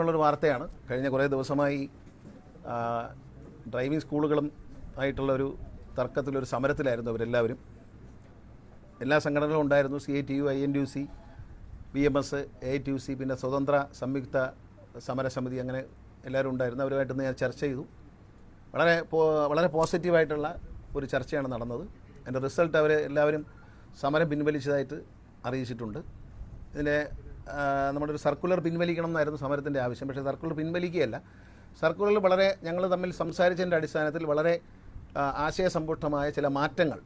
ഉള്ളൊരു വാർത്തയാണ്. കഴിഞ്ഞ കുറേ ദിവസമായി ഡ്രൈവിംഗ് സ്കൂളുകളും ആയിട്ടുള്ളൊരു തർക്കത്തിലൊരു സമരത്തിലായിരുന്നു അവരെല്ലാവരും. എല്ലാ സംഘടനകളും ഉണ്ടായിരുന്നു. C I T U I N U C B M S A I T U പിന്നെ സ്വതന്ത്ര സംയുക്ത സമരസമിതി അങ്ങനെ എല്ലാവരും ഉണ്ടായിരുന്നു. അവരുമായിട്ടൊന്ന് ഞാൻ ചർച്ച ചെയ്തു. വളരെ വളരെ പോസിറ്റീവായിട്ടുള്ള ഒരു ചർച്ചയാണ് നടന്നത്. അതിന്റെ റിസൾട്ട് അവർ എല്ലാവരും സമരം പിൻവലിച്ചതായിട്ട് അറിയിച്ചിട്ടുണ്ട്. ആ, നമ്മുടെ ഒരു സർക്കുലർ പിൻവലിക്കണം എന്നായിരുന്നു സമരത്തിന്റെ ആവശ്യം. പക്ഷേ സർക്കുലർ പിൻവലിക്കുകയല്ല. സർക്കുലറിൽ വളരെ ഞങ്ങൾ തമ്മിൽ സംസാരിച്ചതിന്റെ അടിസ്ഥാനത്തിൽ വളരെ ആശയസമ്പുഷ്ടമായ ചില മാറ്റങ്ങൾ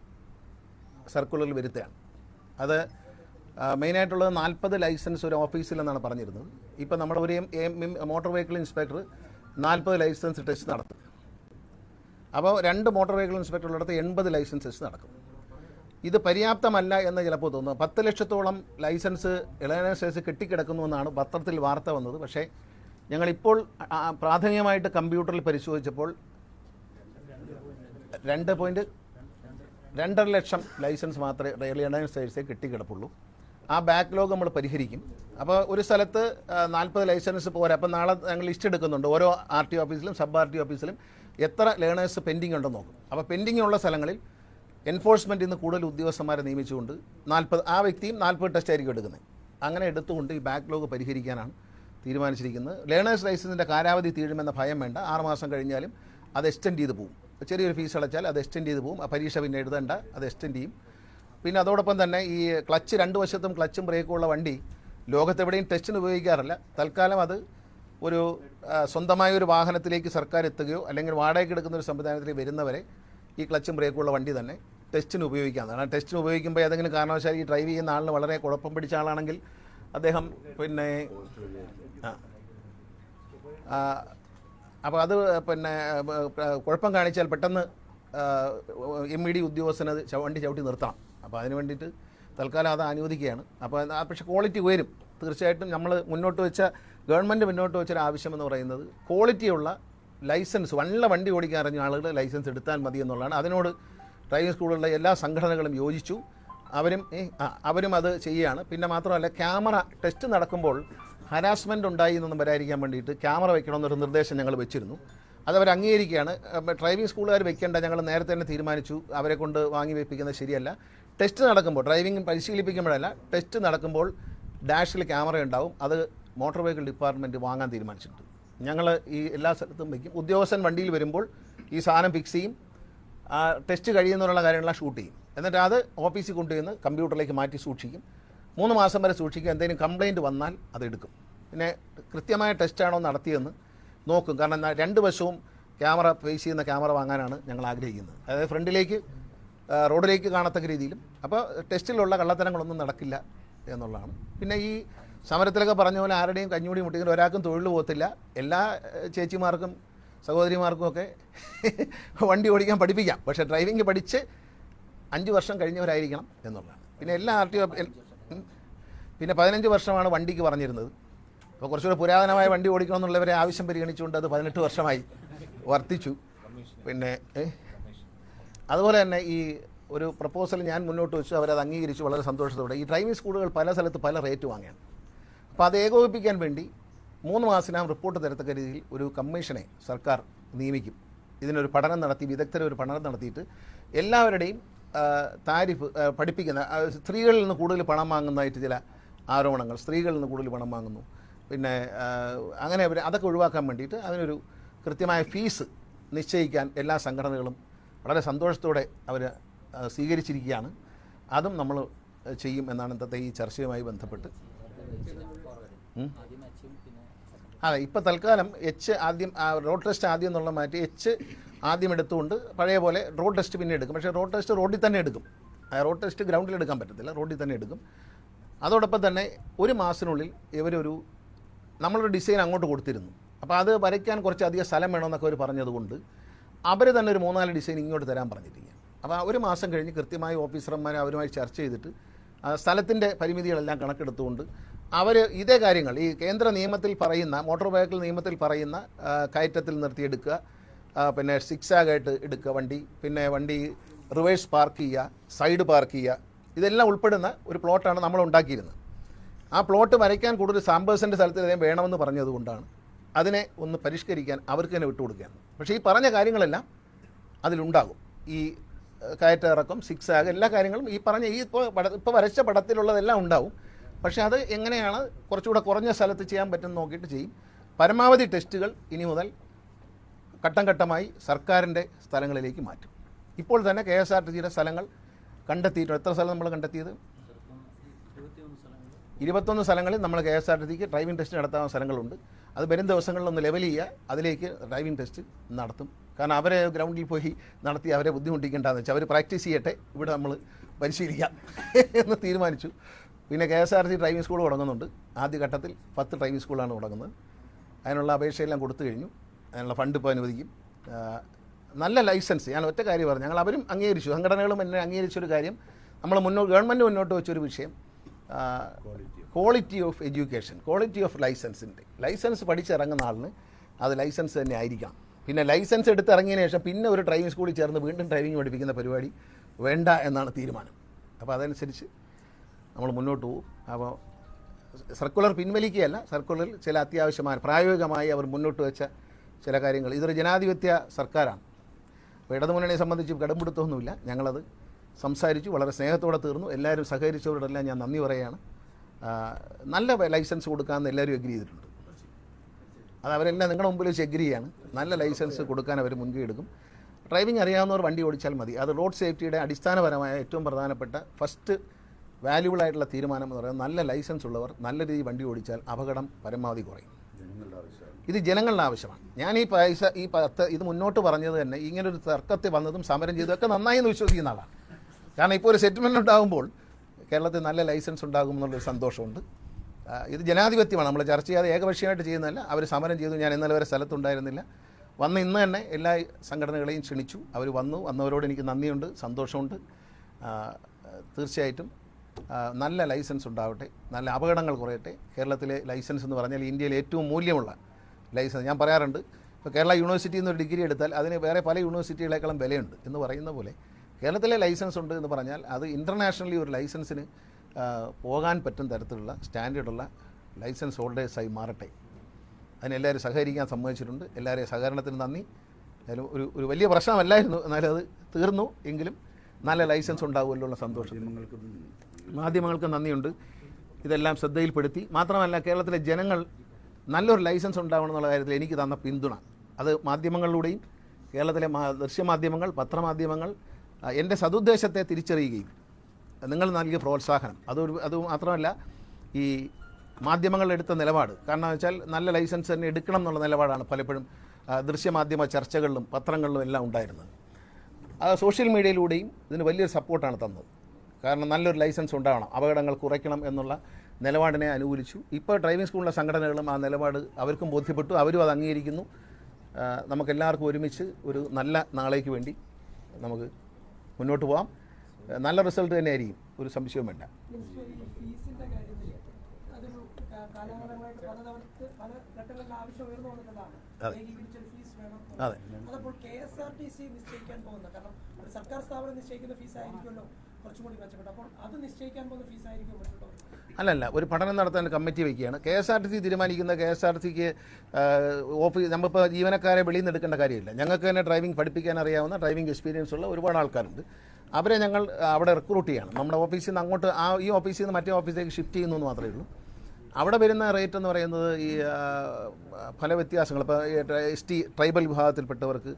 സർക്കുലറിൽ വരുത്തുകയാണ്. അത് മെയിനായിട്ടുള്ളത് നാൽപ്പത് ലൈസൻസ് ഒരു ഓഫീസിൽ എന്നാണ് പറഞ്ഞിരുന്നത്. ഇപ്പോൾ നമ്മുടെ ഒരു മോട്ടോർ വെഹിക്കിൾ ഇൻസ്പെക്ടർ നാൽപ്പത് ലൈസൻസ് ടെസ്റ്റ് നടത്തും. അപ്പോൾ രണ്ട് മോട്ടോർ വെഹിക്കിൾ ഇൻസ്പെക്ടർ ഉള്ളിടത്ത് എൺപത് ലൈസൻസ് ടെസ്റ്റ് നടക്കും. ഇത് പര്യാപ്തമല്ല എന്ന് ചിലപ്പോൾ തോന്നുന്നു. പത്ത് ലക്ഷത്തോളം ലൈസൻസ് ലൈസൻസ് കെട്ടിക്കിടക്കുന്നു എന്നാണ് പത്രത്തിൽ വാർത്ത വന്നത്. പക്ഷേ ഞങ്ങളിപ്പോൾ പ്രാഥമികമായിട്ട് കമ്പ്യൂട്ടറിൽ പരിശോധിച്ചപ്പോൾ രണ്ട് പോയിന്റ് രണ്ടര ലക്ഷം ലൈസൻസ് മാത്രമേ ലേണേഴ്സേഴ്സേ കിട്ടിക്കിടപ്പുള്ളൂ. ആ ബാക്ക്ലോഗ് നമ്മൾ പരിഹരിക്കും. അപ്പോൾ ഒരു സ്ഥലത്ത് നാൽപ്പത് ലൈസൻസ് പോരാ. അപ്പോൾ നാളെ ഞങ്ങൾ ലിസ്റ്റ് എടുക്കുന്നുണ്ട്. ഓരോ ആർ ടി ഓഫീസിലും സബ് ആർ ടി ഓഫീസിലും എത്ര ലേണേഴ്സ് പെൻഡിങ് ഉണ്ടെന്ന് നോക്കും. അപ്പോൾ പെൻഡിങ് ഉള്ള സ്ഥലങ്ങളിൽ എൻഫോഴ്സ്മെന്റിൽ നിന്ന് കൂടുതൽ ഉദ്യോഗസ്ഥന്മാരെ നിയമിച്ചുകൊണ്ട് നാൽപ്പത് ആ വ്യക്തിയും നാൽപ്പത് ടെസ്റ്റ് ആയിരിക്കും എടുക്കുന്നത്. അങ്ങനെ എടുത്തുകൊണ്ട് ഈ ബാക്ക്ലോഗ് പരിഹരിക്കാനാണ് തീരുമാനിച്ചിരിക്കുന്നത്. ലേണേഴ്സ് ലൈസൻസിന്റെ കാലാവധി തീരുമെന്ന ഭയം വേണ്ട. ആറുമാസം കഴിഞ്ഞാലും അത് എക്സ്റ്റെൻഡ് ചെയ്ത് പോകും ചെറിയൊരു ഫീസ് അടച്ചാൽ അത് എക്സ്റ്റെൻഡ് ചെയ്ത് പോകും ആ പരീക്ഷ പിന്നെ എഴുതേണ്ട അത് എക്സ്റ്റെൻഡ് ചെയ്യും. പിന്നെ അതോടൊപ്പം തന്നെ ഈ ക്ലച്ച് രണ്ട് വശത്തും ക്ലച്ചും ബ്രേക്കും ഉള്ള വണ്ടി ലോകത്തെവിടെയും ടെസ്റ്റിന് ഉപയോഗിക്കാറില്ല. തൽക്കാലം അത് ഒരു സ്വന്തമായ ഒരു വാഹനത്തിലേക്ക് സർക്കാർ എത്തുകയോ അല്ലെങ്കിൽ വാടകയ്ക്ക് എടുക്കുന്ന ഒരു സംവിധാനത്തിലേക്ക് വരുന്നവരെ ഈ ക്ലച്ചും ബ്രേക്കും ഉള്ള വണ്ടി തന്നെ ടെസ്റ്റിന് ഉപയോഗിക്കാം കാരണം ടെസ്റ്റിന് ഉപയോഗിക്കുമ്പോൾ ഏതെങ്കിലും കാരണവശാൽ ഈ ഡ്രൈവ് ചെയ്യുന്ന ആളിന് വളരെ കുഴപ്പം പിടിച്ച ആളാണെങ്കിൽ അദ്ദേഹം പിന്നെ അപ്പോൾ അത് പിന്നെ കുഴപ്പം കാണിച്ചാൽ പെട്ടെന്ന് എം ഇ ഡി ഉദ്യോഗസ്ഥനത് വണ്ടി ചവിട്ടി നിർത്തണം. അപ്പോൾ അതിന് വേണ്ടിയിട്ട് തൽക്കാലം അത് അനുവദിക്കുകയാണ്. അപ്പോൾ പക്ഷേ ക്വാളിറ്റി ഉയരും. തീർച്ചയായിട്ടും നമ്മൾ മുന്നോട്ട് വെച്ച ഗവൺമെന്റ് മുന്നോട്ട് വെച്ചൊരു ആവശ്യമെന്ന് പറയുന്നത് ക്വാളിറ്റിയുള്ള ലൈസൻസ് വല്ല വണ്ടി ഓടിക്കാൻ അറിഞ്ഞ ആളുകൾ ലൈസൻസ് എടുത്താൽ മതി എന്നുള്ളതാണ്. അതിനോട് ഡ്രൈവിംഗ് സ്കൂളുകളിലെ എല്ലാ സംഘടനകളും യോജിച്ചു. അവരും അവരും അത് ചെയ്യുകയാണ്. പിന്നെ മാത്രമല്ല ക്യാമറ ടെസ്റ്റ് നടക്കുമ്പോൾ ഹരാസ്മെന്റ് ഉണ്ടായി എന്നൊന്നും വരാതിരിക്കാൻ വേണ്ടിയിട്ട് ക്യാമറ വെക്കണമെന്നൊരു നിർദ്ദേശം ഞങ്ങൾ വെച്ചിരുന്നു. അത് അവർ അംഗീകരിക്കുകയാണ്. ഡ്രൈവിംഗ് സ്കൂളുകാർ വെക്കേണ്ട ഞങ്ങൾ നേരത്തെ തന്നെ തീരുമാനിച്ചു. അവരെ കൊണ്ട് വാങ്ങി വെപ്പിക്കുന്നത് ശരിയല്ല. ടെസ്റ്റ് നടക്കുമ്പോൾ ഡ്രൈവിംഗ് പരിശീലിപ്പിക്കുമ്പോഴല്ല ടെസ്റ്റ് നടക്കുമ്പോൾ ഡാഷിൽ ക്യാമറ ഉണ്ടാവും. അത് മോട്ടോർ വെഹിക്കിൾ ഡിപ്പാർട്ട്മെന്റ് വാങ്ങാൻ തീരുമാനിച്ചിട്ടുണ്ട്. ഞങ്ങൾ ഈ എല്ലാ സ്ഥലത്തും വയ്ക്കും ഉദ്യോഗസ്ഥൻ വണ്ടിയിൽ വരുമ്പോൾ ഈ സാധനം ഫിക്സ് ചെയ്യും. ആ ടെസ്റ്റ് കഴിയുന്നതിനുള്ള കാര്യങ്ങളെല്ലാം ഷൂട്ട് ചെയ്യും. എന്നിട്ട് അത് ഓഫീസിൽ കൊണ്ടുവന്ന് കമ്പ്യൂട്ടറിലേക്ക് മാറ്റി സൂക്ഷിക്കും. മൂന്ന് മാസം വരെ സൂക്ഷിക്കും. എന്തെങ്കിലും കംപ്ലയിന്റ് വന്നാൽ അതെടുക്കും പിന്നെ കൃത്യമായ ടെസ്റ്റാണോ നടത്തിയെന്ന് നോക്കും. കാരണം രണ്ട് വശവും ക്യാമറ ഫേസ് ചെയ്യുന്ന ക്യാമറ വാങ്ങാനാണ് ഞങ്ങൾ ആഗ്രഹിക്കുന്നത്. അതായത് ഫ്രണ്ടിലേക്ക് റോഡിലേക്ക് കാണത്തക്ക രീതിയിലും. അപ്പോൾ ടെസ്റ്റിലുള്ള കള്ളത്തരങ്ങളൊന്നും നടക്കില്ല എന്നുള്ളതാണ്. പിന്നെ ഈ സമരത്തിലൊക്കെ പറഞ്ഞ പോലെ ആരുടെയും കഞ്ഞൂടി മുട്ടിക്കുന്ന ഒരാൾക്കും തൊഴിൽ പോകത്തില്ല. എല്ലാ ചേച്ചിമാർക്കും സഹോദരിമാർക്കും ഒക്കെ വണ്ടി ഓടിക്കാൻ പഠിപ്പിക്കാം. പക്ഷേ ഡ്രൈവിംഗ് പഠിച്ച് അഞ്ച് വർഷം കഴിഞ്ഞവരായിരിക്കണം എന്നുള്ളതാണ്. പിന്നെ എല്ലാ ആർ ടി ഒ പിന്നെ പതിനഞ്ച് വർഷമാണ് വണ്ടിക്ക് പറഞ്ഞിരുന്നത്. അപ്പോൾ കുറച്ചുകൂടെ പുരാതനമായ വണ്ടി ഓടിക്കണം എന്നുള്ളവരെ ആവശ്യം പരിഗണിച്ചുകൊണ്ട് അത് പതിനെട്ട് വർഷമായി വർത്തിച്ചു. പിന്നെ അതുപോലെ തന്നെ ഈ ഒരു പ്രപ്പോസൽ ഞാൻ മുന്നോട്ട് വെച്ചു. അവരത് അംഗീകരിച്ചു. വളരെ സന്തോഷത്തോടെ. ഈ ഡ്രൈവിംഗ് സ്കൂളുകൾ പല സ്ഥലത്ത് പല റേറ്റ് വാങ്ങിയാണ് അപ്പോൾ അത് ഏകോപിപ്പിക്കാൻ വേണ്ടി മൂന്ന് മാസത്തിനകം റിപ്പോർട്ട് തരത്തക്ക രീതിയിൽ ഒരു കമ്മീഷനെ സർക്കാർ നിയമിക്കും. ഇതിനൊരു പഠനം നടത്തി വിദഗ്ധരെ ഒരു പഠനം നടത്തിയിട്ട് എല്ലാവരുടെയും താരിഫ് പഠിപ്പിക്കുന്ന സ്ത്രീകളിൽ നിന്ന് കൂടുതൽ പണം വാങ്ങുന്നതായിട്ട് ചില ആരോപണങ്ങൾ സ്ത്രീകളിൽ നിന്ന് കൂടുതൽ പണം വാങ്ങുന്നു. പിന്നെ അങ്ങനെ അവർ അതൊക്കെ ഒഴിവാക്കാൻ വേണ്ടിയിട്ട് അതിനൊരു കൃത്യമായ ഫീസ് നിശ്ചയിക്കാൻ എല്ലാ സംഘടനകളും വളരെ സന്തോഷത്തോടെ അവർ സ്വീകരിച്ചിരിക്കുകയാണ്. അതും നമ്മൾ ചെയ്യും എന്നാണ് ഇന്നത്തെ ഈ ചർച്ചയുമായി ബന്ധപ്പെട്ട്. അതെ ഇപ്പോൾ തൽക്കാലം എച്ച് ആദ്യം റോഡ് ടെസ്റ്റ് ആദ്യം എന്നുള്ള മാറ്റി എച്ച് ആദ്യം എടുത്തുകൊണ്ട് പഴയ പോലെ റോഡ് ടെസ്റ്റ് പിന്നെ എടുക്കും. പക്ഷേ റോഡ് ടെസ്റ്റ് റോഡിൽ തന്നെ എടുക്കും. റോഡ് ടെസ്റ്റ് ഗ്രൗണ്ടിൽ എടുക്കാൻ പറ്റത്തില്ല. റോഡിൽ തന്നെ എടുക്കും. അതോടൊപ്പം തന്നെ ഒരു മാസത്തിനുള്ളിൽ ഇവരൊരു നമ്മളൊരു ഡിസൈൻ അങ്ങോട്ട് കൊടുത്തിരുന്നു. അപ്പോൾ അത് വരയ്ക്കാൻ കുറച്ചധികം സ്ഥലം വേണമെന്നൊക്കെ അവർ പറഞ്ഞതുകൊണ്ട് അവർ തന്നെ ഒരു മൂന്നാൽ ഡിസൈൻ ഇങ്ങോട്ട് തരാൻ പറഞ്ഞിരിക്കുക അപ്പോൾ ഒരു മാസം കഴിഞ്ഞ് കൃത്യമായി ഓഫീസർമാർ അവരുമായി ചർച്ച ചെയ്തിട്ട് സ്ഥലത്തിന്റെ പരിമിതികളെല്ലാം കണക്കെടുത്തുകൊണ്ട് അവർ ഇതേ കാര്യങ്ങൾ ഈ കേന്ദ്ര നിയമത്തിൽ പറയുന്ന മോട്ടോർ വെഹിക്കിൾ നിയമത്തിൽ പറയുന്ന കയറ്റത്തിൽ നിർത്തിയെടുക്കുക പിന്നെ സിക്സ് സിക്സാഗായിട്ട് എടുക്കുക വണ്ടി പിന്നെ വണ്ടി റിവേഴ്സ് പാർക്ക് ചെയ്യുക സൈഡ് പാർക്ക് ചെയ്യുക ഇതെല്ലാം ഉൾപ്പെടുന്ന ഒരു പ്ലോട്ടാണ് നമ്മൾ ഉണ്ടാക്കിയിരുന്നത്. ആ പ്ലോട്ട് വരയ്ക്കാൻ കൂടുതൽ സാമ്പേഴ്സിന്റെ സ്ഥലത്ത് അദ്ദേഹം വേണമെന്ന് പറഞ്ഞതുകൊണ്ടാണ് അതിനെ ഒന്ന് പരിഷ്കരിക്കാൻ അവർക്ക് തന്നെ വിട്ടുകൊടുക്കുകയാണ്. പക്ഷേ ഈ പറഞ്ഞ കാര്യങ്ങളെല്ലാം അതിലുണ്ടാകും. ഈ ഏഹ്, കയറ്റ ഇറക്കം സിക്സ് ആഗ് എല്ലാ കാര്യങ്ങളും ഈ പറഞ്ഞ ഈ ഇപ്പോൾ ഇപ്പോൾ വരച്ച പടത്തിലുള്ളതെല്ലാം ഉണ്ടാവും. പക്ഷേ അത് എങ്ങനെയാണ് കുറച്ചുകൂടെ കുറഞ്ഞ സ്ഥലത്ത് ചെയ്യാൻ പറ്റുമെന്ന് നോക്കിയിട്ട് ചെയ്യും. പരമാവധി ടെസ്റ്റുകൾ ഇനി മുതൽ ഘട്ടം ഘട്ടമായി സർക്കാരിന്റെ സ്ഥലങ്ങളിലേക്ക് മാറ്റും. ഇപ്പോൾ തന്നെ കെ എസ് ആർ ടി സിയുടെ സ്ഥലങ്ങൾ കണ്ടെത്തിയിട്ടുണ്ട്. എത്ര സ്ഥലം നമ്മൾ കണ്ടെത്തിയത്? ഇരുപത്തൊന്ന് സ്ഥലങ്ങളിൽ നമ്മൾ കെ എസ് ആർ ടി സിക്ക് ഡ്രൈവിംഗ് ടെസ്റ്റ് നടത്താവുന്ന സ്ഥലങ്ങളുണ്ട്. അത് വരും ദിവസങ്ങളിൽ ഒന്ന് ലെവൽ ചെയ്യുക അതിലേക്ക് ഡ്രൈവിംഗ് ടെസ്റ്റ് നടത്തും. കാരണം അവരെ ഗ്രൗണ്ടിൽ പോയി നടത്തി അവരെ ബുദ്ധിമുട്ടിക്കേണ്ടതെന്ന് വെച്ചാൽ അവർ പ്രാക്ടീസ് ചെയ്യട്ടെ ഇവിടെ നമ്മൾ പരിശീലിക്കാം എന്ന് തീരുമാനിച്ചു. പിന്നെ K S R C driving school തുടങ്ങുന്നുണ്ട്. ആദ്യഘട്ടത്തിൽ പത്ത് ഡ്രൈവിംഗ് സ്കൂളാണ് തുടങ്ങുന്നത്. അതിനുള്ള അപേക്ഷയെല്ലാം കൊടുത്തു കഴിഞ്ഞു. അതിനുള്ള ഫണ്ട് ഇപ്പോൾ അനുവദിക്കും. നല്ല ലൈസൻസ് ഞാൻ ഒറ്റ കാര്യം പറഞ്ഞു. ഞങ്ങൾ അവരും അംഗീകരിച്ചു. സംഘടനകളും എന്നെ അംഗീകരിച്ചൊരു കാര്യം. നമ്മൾ മുന്നോട്ട് ഗവൺമെന്റ് മുന്നോട്ട് വെച്ചൊരു വിഷയം. Quality of education quality of ലൈസൻസിന്റെ licence പഠിച്ചിറങ്ങുന്ന ആളിന് അത് ലൈസൻസ് തന്നെ ആയിരിക്കണം. പിന്നെ ലൈസൻസ് എടുത്തിറങ്ങിയതിന് ശേഷം പിന്നെ ഒരു ഡ്രൈവിംഗ് സ്കൂളിൽ ചേർന്ന് വീണ്ടും ഡ്രൈവിംഗ് പഠിപ്പിക്കുന്ന പരിപാടി വേണ്ട എന്നാണ് തീരുമാനം. അപ്പോൾ അതനുസരിച്ച് നമ്മൾ മുന്നോട്ട് പോകും. അപ്പോൾ സർക്കുലർ പിൻവലിക്കുകയല്ല സർക്കുലറിൽ ചില അത്യാവശ്യമായ പ്രായോഗികമായി അവർ മുന്നോട്ട് വെച്ച ചില കാര്യങ്ങൾ. ഇതൊരു ജനാധിപത്യ സർക്കാരാണ്. അപ്പോൾ ഇടതുമുന്നണിയെ സംബന്ധിച്ച് കടുംപിടുത്തമൊന്നുമില്ല ഞങ്ങളത് സംസാരിച്ചു വളരെ സ്നേഹത്തോടെ തീർന്നു. എല്ലാവരും സഹകരിച്ചവരോടെല്ലാം ഞാൻ നന്ദി പറയുകയാണ്. നല്ല ലൈസൻസ് കൊടുക്കാമെന്ന് എല്ലാവരും എഗ്രി ചെയ്തിട്ടുണ്ട്. അത് അവരെല്ലാം നിങ്ങളുടെ മുമ്പിൽ വെച്ച് എഗ്രി ചെയ്യാണ്. നല്ല ലൈസൻസ് കൊടുക്കാൻ അവർ മുൻകൈ എടുക്കും. ഡ്രൈവിംഗ് അറിയാവുന്നവർ വണ്ടി ഓടിച്ചാൽ മതി. അത് റോഡ് സേഫ്റ്റിയുടെ അടിസ്ഥാനപരമായ ഏറ്റവും പ്രധാനപ്പെട്ട ഫസ്റ്റ് വാല്യുബിൾ ആയിട്ടുള്ള തീരുമാനം എന്ന് പറയുന്നത് നല്ല ലൈസൻസ് ഉള്ളവർ നല്ല രീതിയിൽ വണ്ടി ഓടിച്ചാൽ അപകടം പരമാവധി കുറയും. ഇത് ജനങ്ങളുടെ ആവശ്യമാണ്. ഞാൻ ഈ പൈസ ഈ പത്ത് ഇത് മുന്നോട്ട് പറഞ്ഞത് തന്നെ ഒരു തർക്കത്തിൽ വന്നതും സമരം ചെയ്തതൊക്കെ നന്നായി എന്ന് വിശ്വസിക്കുന്ന ആളാണ്. കാരണം ഇപ്പോൾ ഒരു സെറ്റിൽമെന്റ് ഉണ്ടാകുമ്പോൾ കേരളത്തിൽ നല്ല ലൈസൻസ് ഉണ്ടാകും എന്നുള്ളൊരു സന്തോഷമുണ്ട്. ഇത് ജനാധിപത്യമാണ്. നമ്മൾ ചർച്ച ചെയ്യാതെ ഏകപക്ഷീയമായിട്ട് ചെയ്യുന്നതല്ല. അവർ സമരം ചെയ്തു. ഞാൻ ഇന്നലെ വരെ സ്ഥലത്തുണ്ടായിരുന്നില്ല. വന്ന് ഇന്ന് തന്നെ എല്ലാ സംഘടനകളെയും ക്ഷണിച്ചു. അവർ വന്നു. വന്നവരോട് എനിക്ക് നന്ദിയുണ്ട് സന്തോഷമുണ്ട്. തീർച്ചയായിട്ടും നല്ല ലൈസൻസ് ഉണ്ടാവട്ടെ നല്ല അപകടങ്ങൾ കുറയട്ടെ. കേരളത്തിലെ ലൈസൻസ് എന്ന് പറഞ്ഞാൽ ഇന്ത്യയിൽ ഏറ്റവും മൂല്യമുള്ള ലൈസൻസ്. ഞാൻ പറയാറുണ്ട് ഇപ്പോൾ കേരള യൂണിവേഴ്സിറ്റിയിൽ നിന്ന് ഒരു ഡിഗ്രി എടുത്താൽ അതിന് വേറെ പല യൂണിവേഴ്സിറ്റികളെക്കാളും വിലയുണ്ട് എന്ന് പറയുന്ന പോലെ കേരളത്തിലെ ലൈസൻസ് ഉണ്ട് എന്ന് പറഞ്ഞാൽ അത് ഇന്റർനാഷണലി ഒരു ലൈസൻസിന് പോകാൻ പറ്റും തരത്തിലുള്ള സ്റ്റാൻഡേർഡുള്ള ലൈസൻസ് ഹോൾഡേഴ്സായി മാറട്ടെ. അതിനെല്ലാവരും സഹകരിക്കാൻ സമ്മതിച്ചിട്ടുണ്ട്. എല്ലാവരെയും സഹകരണത്തിന് നന്ദി. എന്നാലും ഒരു ഒരു വലിയ പ്രശ്നമല്ലായിരുന്നു എന്നാലും അത് തീർന്നു. എങ്കിലും നല്ല ലൈസൻസ് ഉണ്ടാവുമല്ലോ ഉള്ള സന്തോഷം. മാധ്യമങ്ങൾക്ക് നന്ദിയുണ്ട്. ഇതെല്ലാം ശ്രദ്ധയിൽപ്പെടുത്തി. മാത്രമല്ല കേരളത്തിലെ ജനങ്ങൾ നല്ലൊരു ലൈസൻസ് ഉണ്ടാവണം എന്നുള്ള കാര്യത്തിൽ എനിക്ക് തന്ന പിന്തുണ. അത് മാധ്യമങ്ങളിലൂടെയും കേരളത്തിലെ ദൃശ്യമാധ്യമങ്ങൾ പത്രമാധ്യമങ്ങൾ എന്റെ സതുദ്ദേശത്തെ തിരിച്ചറിയുകയും നിങ്ങൾ നൽകിയ പ്രോത്സാഹനം. അതൊരു അത് മാത്രമല്ല ഈ മാധ്യമങ്ങൾ എടുത്ത നിലപാട്. കാരണം വെച്ചാൽ നല്ല ലൈസൻസ് തന്നെ എടുക്കണം എന്നുള്ള നിലപാടാണ് പലപ്പോഴും ദൃശ്യമാധ്യമ ചർച്ചകളിലും പത്രങ്ങളിലും എല്ലാം ഉണ്ടായിരുന്നത്. അത് സോഷ്യൽ മീഡിയയിലൂടെയും ഇതിന് വലിയൊരു സപ്പോർട്ടാണ് തന്നത്. കാരണം നല്ലൊരു ലൈസൻസ് ഉണ്ടാവണം അപകടങ്ങൾ കുറയ്ക്കണം എന്നുള്ള നിലപാടിനെ അനുകൂലിച്ചു. ഇപ്പോൾ ഡ്രൈവിംഗ് സ്കൂളിലെ സംഘടനകളും ആ നിലപാട് അവർക്കും ബോധ്യപ്പെട്ടു അവരും അത് അംഗീകരിക്കുന്നു. നമുക്കെല്ലാവർക്കും ഒരുമിച്ച് ഒരു നല്ല നാളേക്ക് വേണ്ടി നമുക്ക് മുന്നോട്ട് പോകാം നല്ല റിസൾട്ട് തന്നെ ആയിരിക്കും ഒരു സംശയവും വേണ്ട. അതെ. സർക്കാർ സ്ഥാപനം നിശ്ചയിക്കുന്ന ഫീസ് ആയിരിക്കുമല്ലോ കുറച്ചും കൂടി അപ്പോൾ അത് നിശ്ചയിക്കാൻ പോകുന്ന അല്ലല്ല ഒരു പഠനം നടത്താൻ കമ്മിറ്റി വയ്ക്കുകയാണ്. K S R T C തീരുമാനിക്കുന്ന കെ എസ് ആർ സിക്ക് ഓഫീസ് നമ്മളിപ്പോൾ ജീവനക്കാരെ വെളിയിൽ നിന്ന് എടുക്കേണ്ട കാര്യമില്ല. ഞങ്ങൾക്ക് തന്നെ ഡ്രൈവിംഗ് പഠിപ്പിക്കാൻ അറിയാവുന്ന ഡ്രൈവിംഗ് എക്സ്പീരിയൻസ് ഉള്ള ഒരുപാട് ആൾക്കാരുണ്ട്. അവരെ ഞങ്ങൾ അവിടെ റിക്രൂട്ട് ചെയ്യണം. നമ്മുടെ ഓഫീസിൽ നിന്ന് അങ്ങോട്ട് ആ ഈ ഓഫീസിൽ നിന്ന് മറ്റേ ഓഫീസിലേക്ക് ഷിഫ്റ്റ് ചെയ്യുന്നു എന്ന് മാത്രമേ ഉള്ളൂ. അവിടെ വരുന്ന റേറ്റ് എന്ന് പറയുന്നത് ഈ ആ, പല വ്യത്യാസങ്ങൾ. ഇപ്പോൾ എസ് ടി ട്രൈബൽ വിഭാഗത്തിൽപ്പെട്ടവർക്ക്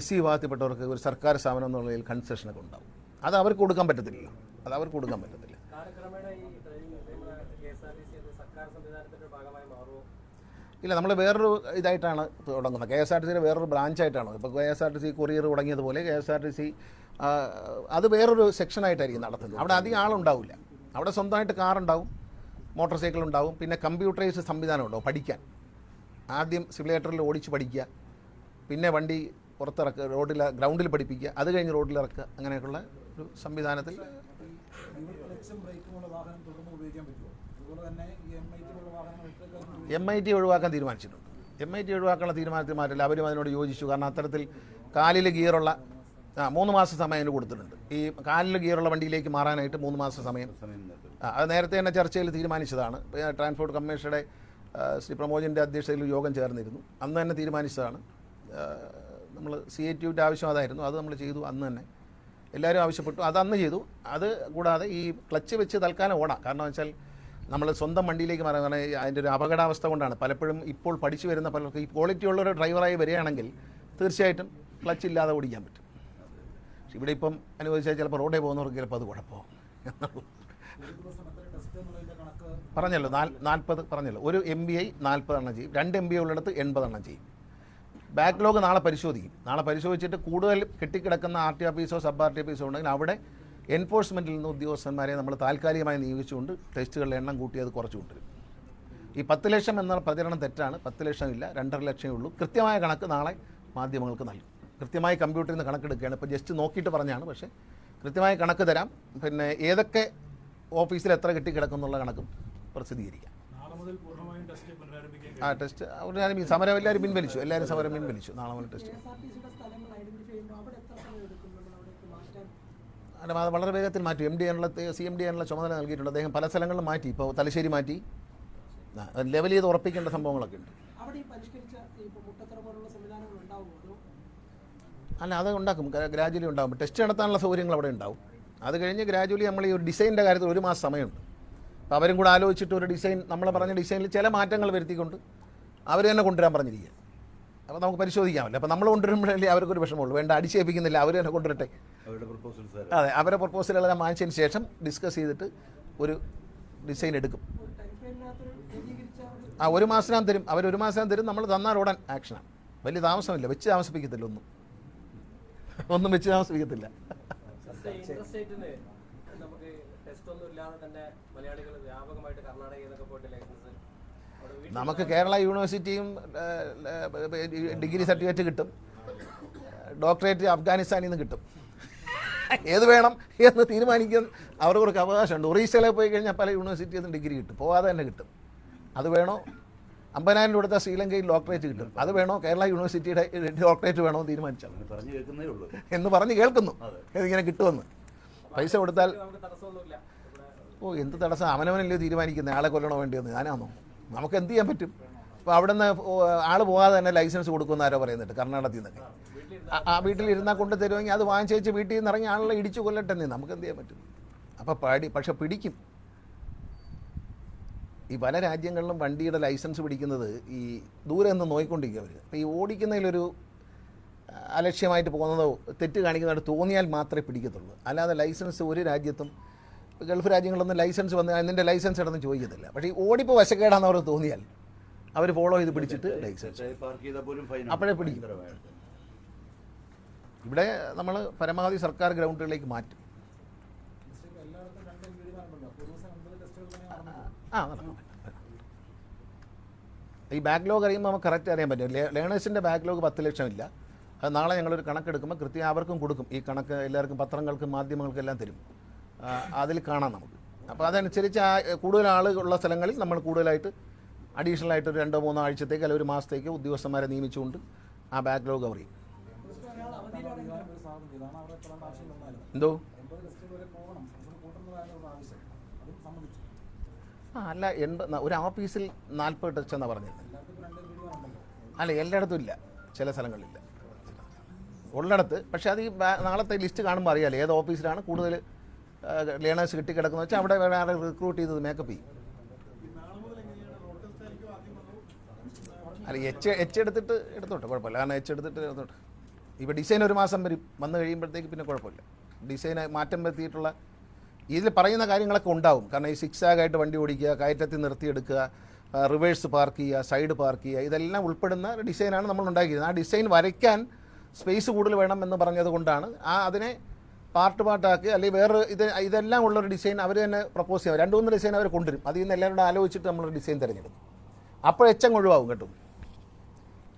എസ് സി വിഭാഗത്തിൽപ്പെട്ടവർക്ക് ഒരു സർക്കാർ സ്ഥാപനം എന്നുള്ളതിൽ കൺസെഷനൊക്കെ ഉണ്ടാവും. അത് അവർക്ക് കൊടുക്കാൻ പറ്റത്തില്ല അത് അവർക്ക് കൊടുക്കാൻ പറ്റത്തില്ല. ഇല്ല നമ്മൾ വേറൊരു ഇതായിട്ടാണ് തുടങ്ങുന്നത്. കെ എസ് ആർ ടി സിയുടെ വേറൊരു ബ്രാഞ്ചായിട്ടാണ്. ഇപ്പോൾ K S R T C courier തുടങ്ങിയതുപോലെ K S R T C അത് വേറൊരു സെക്ഷനായിട്ടായിരിക്കും നടത്തുന്നത്. അവിടെ അധികം ആളുണ്ടാവില്ല. അവിടെ സ്വന്തമായിട്ട് കാറുണ്ടാവും മോട്ടോർ സൈക്കിൾ ഉണ്ടാവും പിന്നെ കമ്പ്യൂട്ടറൈസ് സംവിധാനം ഉണ്ടാവും പഠിക്കാൻ. ആദ്യം സിമുലേറ്ററിൽ ഓടിച്ച് പഠിക്കുക പിന്നെ വണ്ടി പുറത്തിറക്കുക റോഡിൽ ഗ്രൗണ്ടിൽ പഠിപ്പിക്കുക അത് കഴിഞ്ഞ് റോഡിൽ ഇറക്കുക അങ്ങനെയൊക്കെയുള്ള ഒരു സംവിധാനത്തിൽ എം ഐ ടി ഒഴിവാക്കാൻ തീരുമാനിച്ചിട്ടുണ്ട്. എം ഐ ടി ഒഴിവാക്കാനുള്ള തീരുമാനത്തിൽ മാറ്റില്ല അവരും അതിനോട് യോജിച്ചു. കാരണം അത്തരത്തിൽ കാലിൽ ഗിയറുള്ള ആ മൂന്ന് മാസം സമയം അതിന് കൊടുത്തിട്ടുണ്ട്. ഈ കാലിൽ ഗിയറുള്ള വണ്ടിയിലേക്ക് മാറാനായിട്ട് മൂന്ന് മാസം സമയം. അത് നേരത്തെ തന്നെ ചർച്ചയിൽ തീരുമാനിച്ചതാണ്. ട്രാൻസ്പോർട്ട് കമ്മീഷയുടെ ശ്രീ പ്രമോദിന്റെ അധ്യക്ഷതയിൽ യോഗം ചേർന്നിരുന്നു. അന്ന് തന്നെ തീരുമാനിച്ചതാണ്. നമ്മൾ സി എ ടിയുടെ ആവശ്യം അതായിരുന്നു. അത് നമ്മൾ ചെയ്തു അന്ന് തന്നെ. എല്ലാവരും ആവശ്യപ്പെട്ടു. അത് അന്ന് ചെയ്തു. അത് കൂടാതെ ഈ ക്ലച്ച് വെച്ച് തൽക്കാലം ഓടാം. കാരണം വെച്ചാൽ നമ്മൾ സ്വന്തം വണ്ടിയിലേക്ക് മാറാൻ അതിന്റെ ഒരു അപകടാവസ്ഥ കൊണ്ടാണ്. പലപ്പോഴും ഇപ്പോൾ പഠിച്ചു വരുന്ന പലർക്ക് ഈ ക്വാളിറ്റി ഉള്ള ഒരു ഡ്രൈവറായി വരികയാണെങ്കിൽ തീർച്ചയായിട്ടും ക്ലച്ച് ഇല്ലാതെ ഓടിക്കാൻ പറ്റും. പക്ഷെ ഇവിടെ ഇപ്പം അനുവദിച്ചാൽ ചിലപ്പോൾ റോഡിൽ പോകുന്നവർക്ക് ചിലപ്പോൾ അത് കുഴപ്പമാവും. പറഞ്ഞല്ലോ നാൽ നാൽപ്പത് പറഞ്ഞല്ലോ. ഒരു എം ബി ഐ നാൽപ്പതെണ്ണം ചെയ്യും. രണ്ട് എം ബി ഐ ഉള്ളിടത്ത് എൺപതെണ്ണം ചെയ്യും. ബാക്ക്ലോഗ് നാളെ പരിശോധിക്കും. നാളെ പരിശോധിച്ചിട്ട് കൂടുതൽ കെട്ടിക്കിടക്കുന്ന ആർ ടി ഓഫീസോ സബ് ആർ ടി ഓഫീസോ ഉണ്ടെങ്കിൽ അവിടെ എൻഫോഴ്സ്മെന്റിൽ നിന്ന് ഉദ്യോഗസ്ഥന്മാരെ നമ്മൾ താൽക്കാലികമായി നിയോഗിച്ചുകൊണ്ട് ടെസ്റ്റുകളുടെ എണ്ണം കൂട്ടി അത് കുറച്ച് കൊണ്ടുവരും ഈ പത്ത് ലക്ഷം എന്ന പ്രചരണം തെറ്റാണ്. പത്ത് ലക്ഷം ഇല്ല രണ്ടര ലക്ഷമേ ഉള്ളൂ. കൃത്യമായ കണക്ക് നാളെ മാധ്യമങ്ങൾക്ക് നൽകും. കൃത്യമായി കമ്പ്യൂട്ടറിൽ നിന്ന് കണക്കെടുക്കുകയാണ് ഇപ്പോൾ ജസ്റ്റ് നോക്കിയിട്ട് പറഞ്ഞാണ് പക്ഷേ കൃത്യമായ കണക്ക് തരാം. പിന്നെ ഏതൊക്കെ ഓഫീസിൽ എത്ര കെട്ടിക്കിടക്കുന്നുള്ള കണക്കും പ്രസിദ്ധീകരിക്കാം. ആ ടെസ്റ്റ് ഈ സമരം എല്ലാവരും പിൻവലിച്ചു. എല്ലാവരും സമരം പിൻവലിച്ചു. നാളെ മുതൽ ടെസ്റ്റ് അല്ല അത് വളരെ വേഗത്തിൽ മാറ്റി. എം ഡി എന്നുള്ള സി എം ഡി എന്നുള്ള ചുമതല നൽകിയിട്ടുണ്ട്. അദ്ദേഹം പല സ്ഥലങ്ങളിലും മാറ്റി. ഇപ്പോൾ തലശ്ശേരി മാറ്റി. ലെവൽ ചെയ്ത് ഉറപ്പിക്കേണ്ട സംഭവങ്ങളൊക്കെ ഉണ്ട്. അല്ല അത് ഉണ്ടാക്കും. ഗ്രാജുവലി ഉണ്ടാകും ടെസ്റ്റ് നടത്താനുള്ള സൗകര്യങ്ങൾ അവിടെ ഉണ്ടാവും. അത് കഴിഞ്ഞ് ഗ്രാജുവലി നമ്മൾ ഈ ഒരു ഡിസൈനിന്റെ കാര്യത്തിൽ ഒരു മാസം സമയമുണ്ട്. അപ്പോൾ അവരും കൂടെ ആലോചിച്ചിട്ട് ഒരു ഡിസൈൻ നമ്മൾ പറഞ്ഞ ഡിസൈനിൽ ചില മാറ്റങ്ങൾ വരുത്തിക്കൊണ്ട് അവർ തന്നെ കൊണ്ടുവരാൻ പറഞ്ഞിരിക്കുക. അപ്പോൾ നമുക്ക് പരിശോധിക്കാമല്ലോ. അപ്പോൾ നമ്മൾ കൊണ്ടുവരുമ്പോഴല്ലേ അവർക്കൊരു വിഷമമുള്ളൂ. വേണ്ട അടിച്ചേൽപ്പിക്കുന്നില്ല. അവർ തന്നെ കൊണ്ടുവരട്ടെ. അവരുടെ പ്രപ്പോസൽസ് അതെ അവരെ പ്രപ്പോസലുകളെല്ലാം വാങ്ങിച്ചതിന് ശേഷം ഡിസ്കസ് ചെയ്തിട്ട് ഒരു ഡിസൈൻ എടുക്കും. ആ ഒരു മാസത്തിനകം തരും. അവർ ഒരു മാസം തരും. നമ്മൾ തന്നാൽ ഉടൻ ആക്ഷനാണ് വലിയ താമസമില്ല. വെച്ച് താമസിപ്പിക്കത്തില്ല ഒന്നും. ഒന്നും വെച്ച് താമസിപ്പിക്കത്തില്ല ഇന്റർസ്റ്റേറ്റിന് നമുക്ക് ടെസ്റ്റ് ഒന്നും ഇല്ലാതെ തന്നെ മലയാളികൾ വ്യാപകമായിട്ട് കർണാടകയിൽ നിന്നൊക്കെ പോയിട്ട് ലൈസൻസ് നമുക്ക് കേരള യൂണിവേഴ്സിറ്റിയും ഡിഗ്രി സർട്ടിഫിക്കറ്റ് കിട്ടും. ഡോക്ടറേറ്റ് അഫ്ഗാനിസ്ഥാനിൽ നിന്ന് കിട്ടും. ഏത് വേണം എന്ന് തീരുമാനിക്കാൻ അവർക്ക് അവകാശമുണ്ട്. ഒറീസയിലെ പോയി കഴിഞ്ഞാൽ പല യൂണിവേഴ്സിറ്റിയിൽ നിന്ന് ഡിഗ്രി കിട്ടും. പോവാതെ തന്നെ കിട്ടും. അത് വേണോ? അമ്പതിനായിരം കൊടുത്ത ശ്രീലങ്കയിൽ ഡോക്ടറേറ്റ് കിട്ടും. അത് വേണോ? കേരള യൂണിവേഴ്സിറ്റിയുടെ ഡോക്ടറേറ്റ് വേണോ എന്ന് തീരുമാനിച്ചാൽ പറഞ്ഞു കേൾക്കുന്നേ ഉള്ളൂ. എന്ന് പറഞ്ഞ് കേൾക്കുന്നു. ഇതിങ്ങനെ കിട്ടുമെന്ന്. പൈസ കൊടുത്താൽ ഓ എന്ത് തടസ്സം? അവനവനല്ലേ തീരുമാനിക്കുന്നത് ആളെ കൊല്ലണോ വേണ്ടിയെന്ന്? ഞാനാണോ നമുക്ക് എന്ത് ചെയ്യാൻ പറ്റും? അപ്പോൾ അവിടെ നിന്ന് ആൾ പോകാതെ തന്നെ ലൈസൻസ് കൊടുക്കുന്ന ആരോ പറയുന്നുണ്ട് കർണാടകത്തിൽ നിന്നൊക്കെ. ആ- വീട്ടിലിരുന്നാൽ കൊണ്ട് തരുമെങ്കിൽ അത് വാങ്ങിച്ചേച്ച് വീട്ടിൽ നിന്ന് ഇറങ്ങി ആളെ ഇടിച്ചു കൊല്ലട്ടെ നീ നമുക്ക് എന്ത് ചെയ്യാൻ പറ്റും? അപ്പോൾ പാടി പക്ഷെ പിടിക്കും. ഈ പല രാജ്യങ്ങളിലും വണ്ടിയുടെ ലൈസൻസ് പിടിക്കുന്നത് ഈ ദൂരെ നിന്ന് നോയിക്കൊണ്ടിരിക്കുക അവർ അപ്പോൾ ഈ ഓടിക്കുന്നതിലൊരു അലക്ഷ്യമായിട്ട് പോകുന്നതോ തെറ്റ് കാണിക്കുന്നതായിട്ട് തോന്നിയാൽ മാത്രമേ പിടിക്കത്തുള്ളൂ. അല്ലാതെ ലൈസൻസ് ഒരു രാജ്യത്തും ഗൾഫ് രാജ്യങ്ങളിലൊന്നും ലൈസൻസ് വന്ന് നിന്റെ ലൈസൻസ് ഇടന്ന് ചോദിക്കത്തില്ല. പക്ഷേ ഈ ഓടിപ്പോൾ വശക്കേടാന്ന് അവർക്ക് തോന്നിയാൽ അവർ ഫോളോ ചെയ്ത് പിടിച്ചിട്ട് ലൈസൻസ്. അപ്പോഴേ പിടിക്കും. ഇവിടെ നമ്മൾ പരമാവധി സർക്കാർ ഗ്രൗണ്ടുകളിലേക്ക് മാറ്റും. ആ. ഈ ബാക്ക്ലോഗ് അറിയുമ്പോൾ നമുക്ക് കറക്റ്റ് അറിയാൻ പറ്റും. ലേണേഴ്സിന്റെ ബാക്ക്ലോഗ് പത്ത് ലക്ഷം ഇല്ല. അത് നാളെ ഞങ്ങളൊരു കണക്കെടുക്കുമ്പോൾ കൃത്യം അവർക്കും കൊടുക്കും. ഈ കണക്ക് എല്ലാവർക്കും പത്രങ്ങൾക്കും മാധ്യമങ്ങൾക്കും എല്ലാം തരും. അതിൽ കാണാം നമുക്ക്. അപ്പോൾ അതനുസരിച്ച് ആ കൂടുതൽ ആളുകളുള്ള സ്ഥലങ്ങളിൽ നമ്മൾ കൂടുതലായിട്ട് അഡീഷണൽ ആയിട്ട് ഒരു രണ്ടോ മൂന്നോ ആഴ്ചത്തേക്ക് അല്ലെങ്കിൽ ഒരു മാസത്തേക്ക് ഉദ്യോഗസ്ഥന്മാരെ നിയമിച്ചുകൊണ്ട് ആ ബാക്ക്ലോഗ് കവർ ചെയ്യും. എന്തോ? ആ അല്ല എൺപത് ഒരു ഓഫീസിൽ നാൽപ്പത് ടച്ച് എന്നാണ് പറഞ്ഞത്. അല്ല എല്ലായിടത്തും ഇല്ല. ചില സ്ഥലങ്ങളിലില്ല ഉള്ളിടത്ത് പക്ഷേ അത് ഈ നാളത്തെ ലിസ്റ്റ് കാണുമ്പോൾ അറിയാലോ ഏത് ഓഫീസിലാണ് കൂടുതൽ ലേണേഴ്സ് കിട്ടിക്കിടക്കുന്ന വെച്ചാൽ അവിടെ വേറെ ആരെ റിക്രൂട്ട് ചെയ്തത് മേക്കപ്പ് ചെയ്യും. അല്ല എച്ച് എച്ച് എടുത്തിട്ട് എടുത്തോട്ടെ കുഴപ്പമില്ല. കാരണം എച്ച് എടുത്തിട്ട് എടുത്തോട്ടെ. ഇപ്പോൾ ഡിസൈൻ ഒരു മാസം വരും. വന്നു കഴിയുമ്പോഴത്തേക്ക് പിന്നെ കുഴപ്പമില്ല. ഡിസൈൻ മാറ്റം വരുത്തിയിട്ടുള്ള ഇതിൽ പറയുന്ന കാര്യങ്ങളൊക്കെ ഉണ്ടാവും. കാരണം ഈ സിക്സ് ആയിട്ട് വണ്ടി ഓടിക്കുക കയറ്റത്തിൽ നിർത്തിയെടുക്കുക റിവേഴ്സ് പാർക്ക് ചെയ്യുക സൈഡ് പാർക്ക് ചെയ്യുക ഇതെല്ലാം ഉൾപ്പെടുന്ന ഡിസൈനാണ് നമ്മൾ ഉണ്ടാക്കിയിരുന്നത്. ആ ഡിസൈൻ വരയ്ക്കാൻ സ്പേസ് കൂടുതൽ വേണം എന്ന് പറഞ്ഞത് കൊണ്ടാണ് ആ അതിനെ പാർട്ട് പാർട്ടാക്കി അല്ലെങ്കിൽ വേറെ ഇത് ഇതെല്ലാം ഉള്ളൊരു ഡിസൈൻ അവർ തന്നെ പ്രപ്പോസ് ചെയ്യാം. രണ്ട് മൂന്ന് ഡിസൈൻ അവർ കൊണ്ടുവരും. അതിൽ നിന്ന് എല്ലാവരും ആലോചിച്ചിട്ട് നമ്മളൊരു ഡിസൈൻ തിരഞ്ഞെടുക്കും. അപ്പോൾ എച്ചം ഒഴിവാകും കേട്ടോ.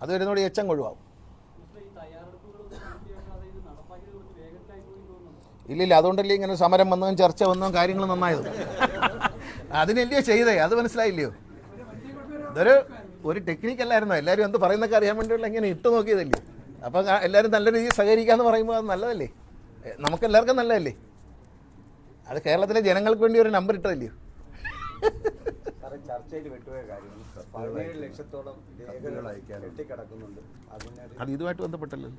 അത് വരുന്നതോടെ എച്ചം ഒഴിവാകും. ഇല്ലില്ല അതുകൊണ്ടല്ലേ ഇങ്ങനെ സമരം വന്നതും ചർച്ച വന്നതും കാര്യങ്ങൾ നന്നായത്. അതിനല്ലയോ ചെയ്തേ അത് മനസ്സിലായില്ലയോ? ഇതൊരു ഒരു ടെക്നിക്കല്ലായിരുന്നോ എല്ലാവരും എന്ത് പറയുന്നൊക്കെ അറിയാൻ വേണ്ടിയുള്ള ഇങ്ങനെ ഇട്ട് നോക്കിയതല്ലേ? അപ്പം എല്ലാവരും നല്ല രീതിയിൽ സഹകരിക്കാമെന്ന് പറയുമ്പോൾ അത് നല്ലതല്ലേ? എ, നമുക്കെല്ലാവർക്കും നല്ലതല്ലേ? അത് കേരളത്തിലെ ജനങ്ങൾക്ക് വേണ്ടി ഒരു നമ്പർ ഇട്ടതല്ലേ? ചർച്ചയിൽ വിട്ടുപോയ കാര്യം. പതിനേഴ് ലക്ഷത്തോളം രേഖകൾ കെട്ടിക്കിടക്കുന്നുണ്ട്. അത് ഇതുമായിട്ട് ബന്ധപ്പെട്ടല്ലോ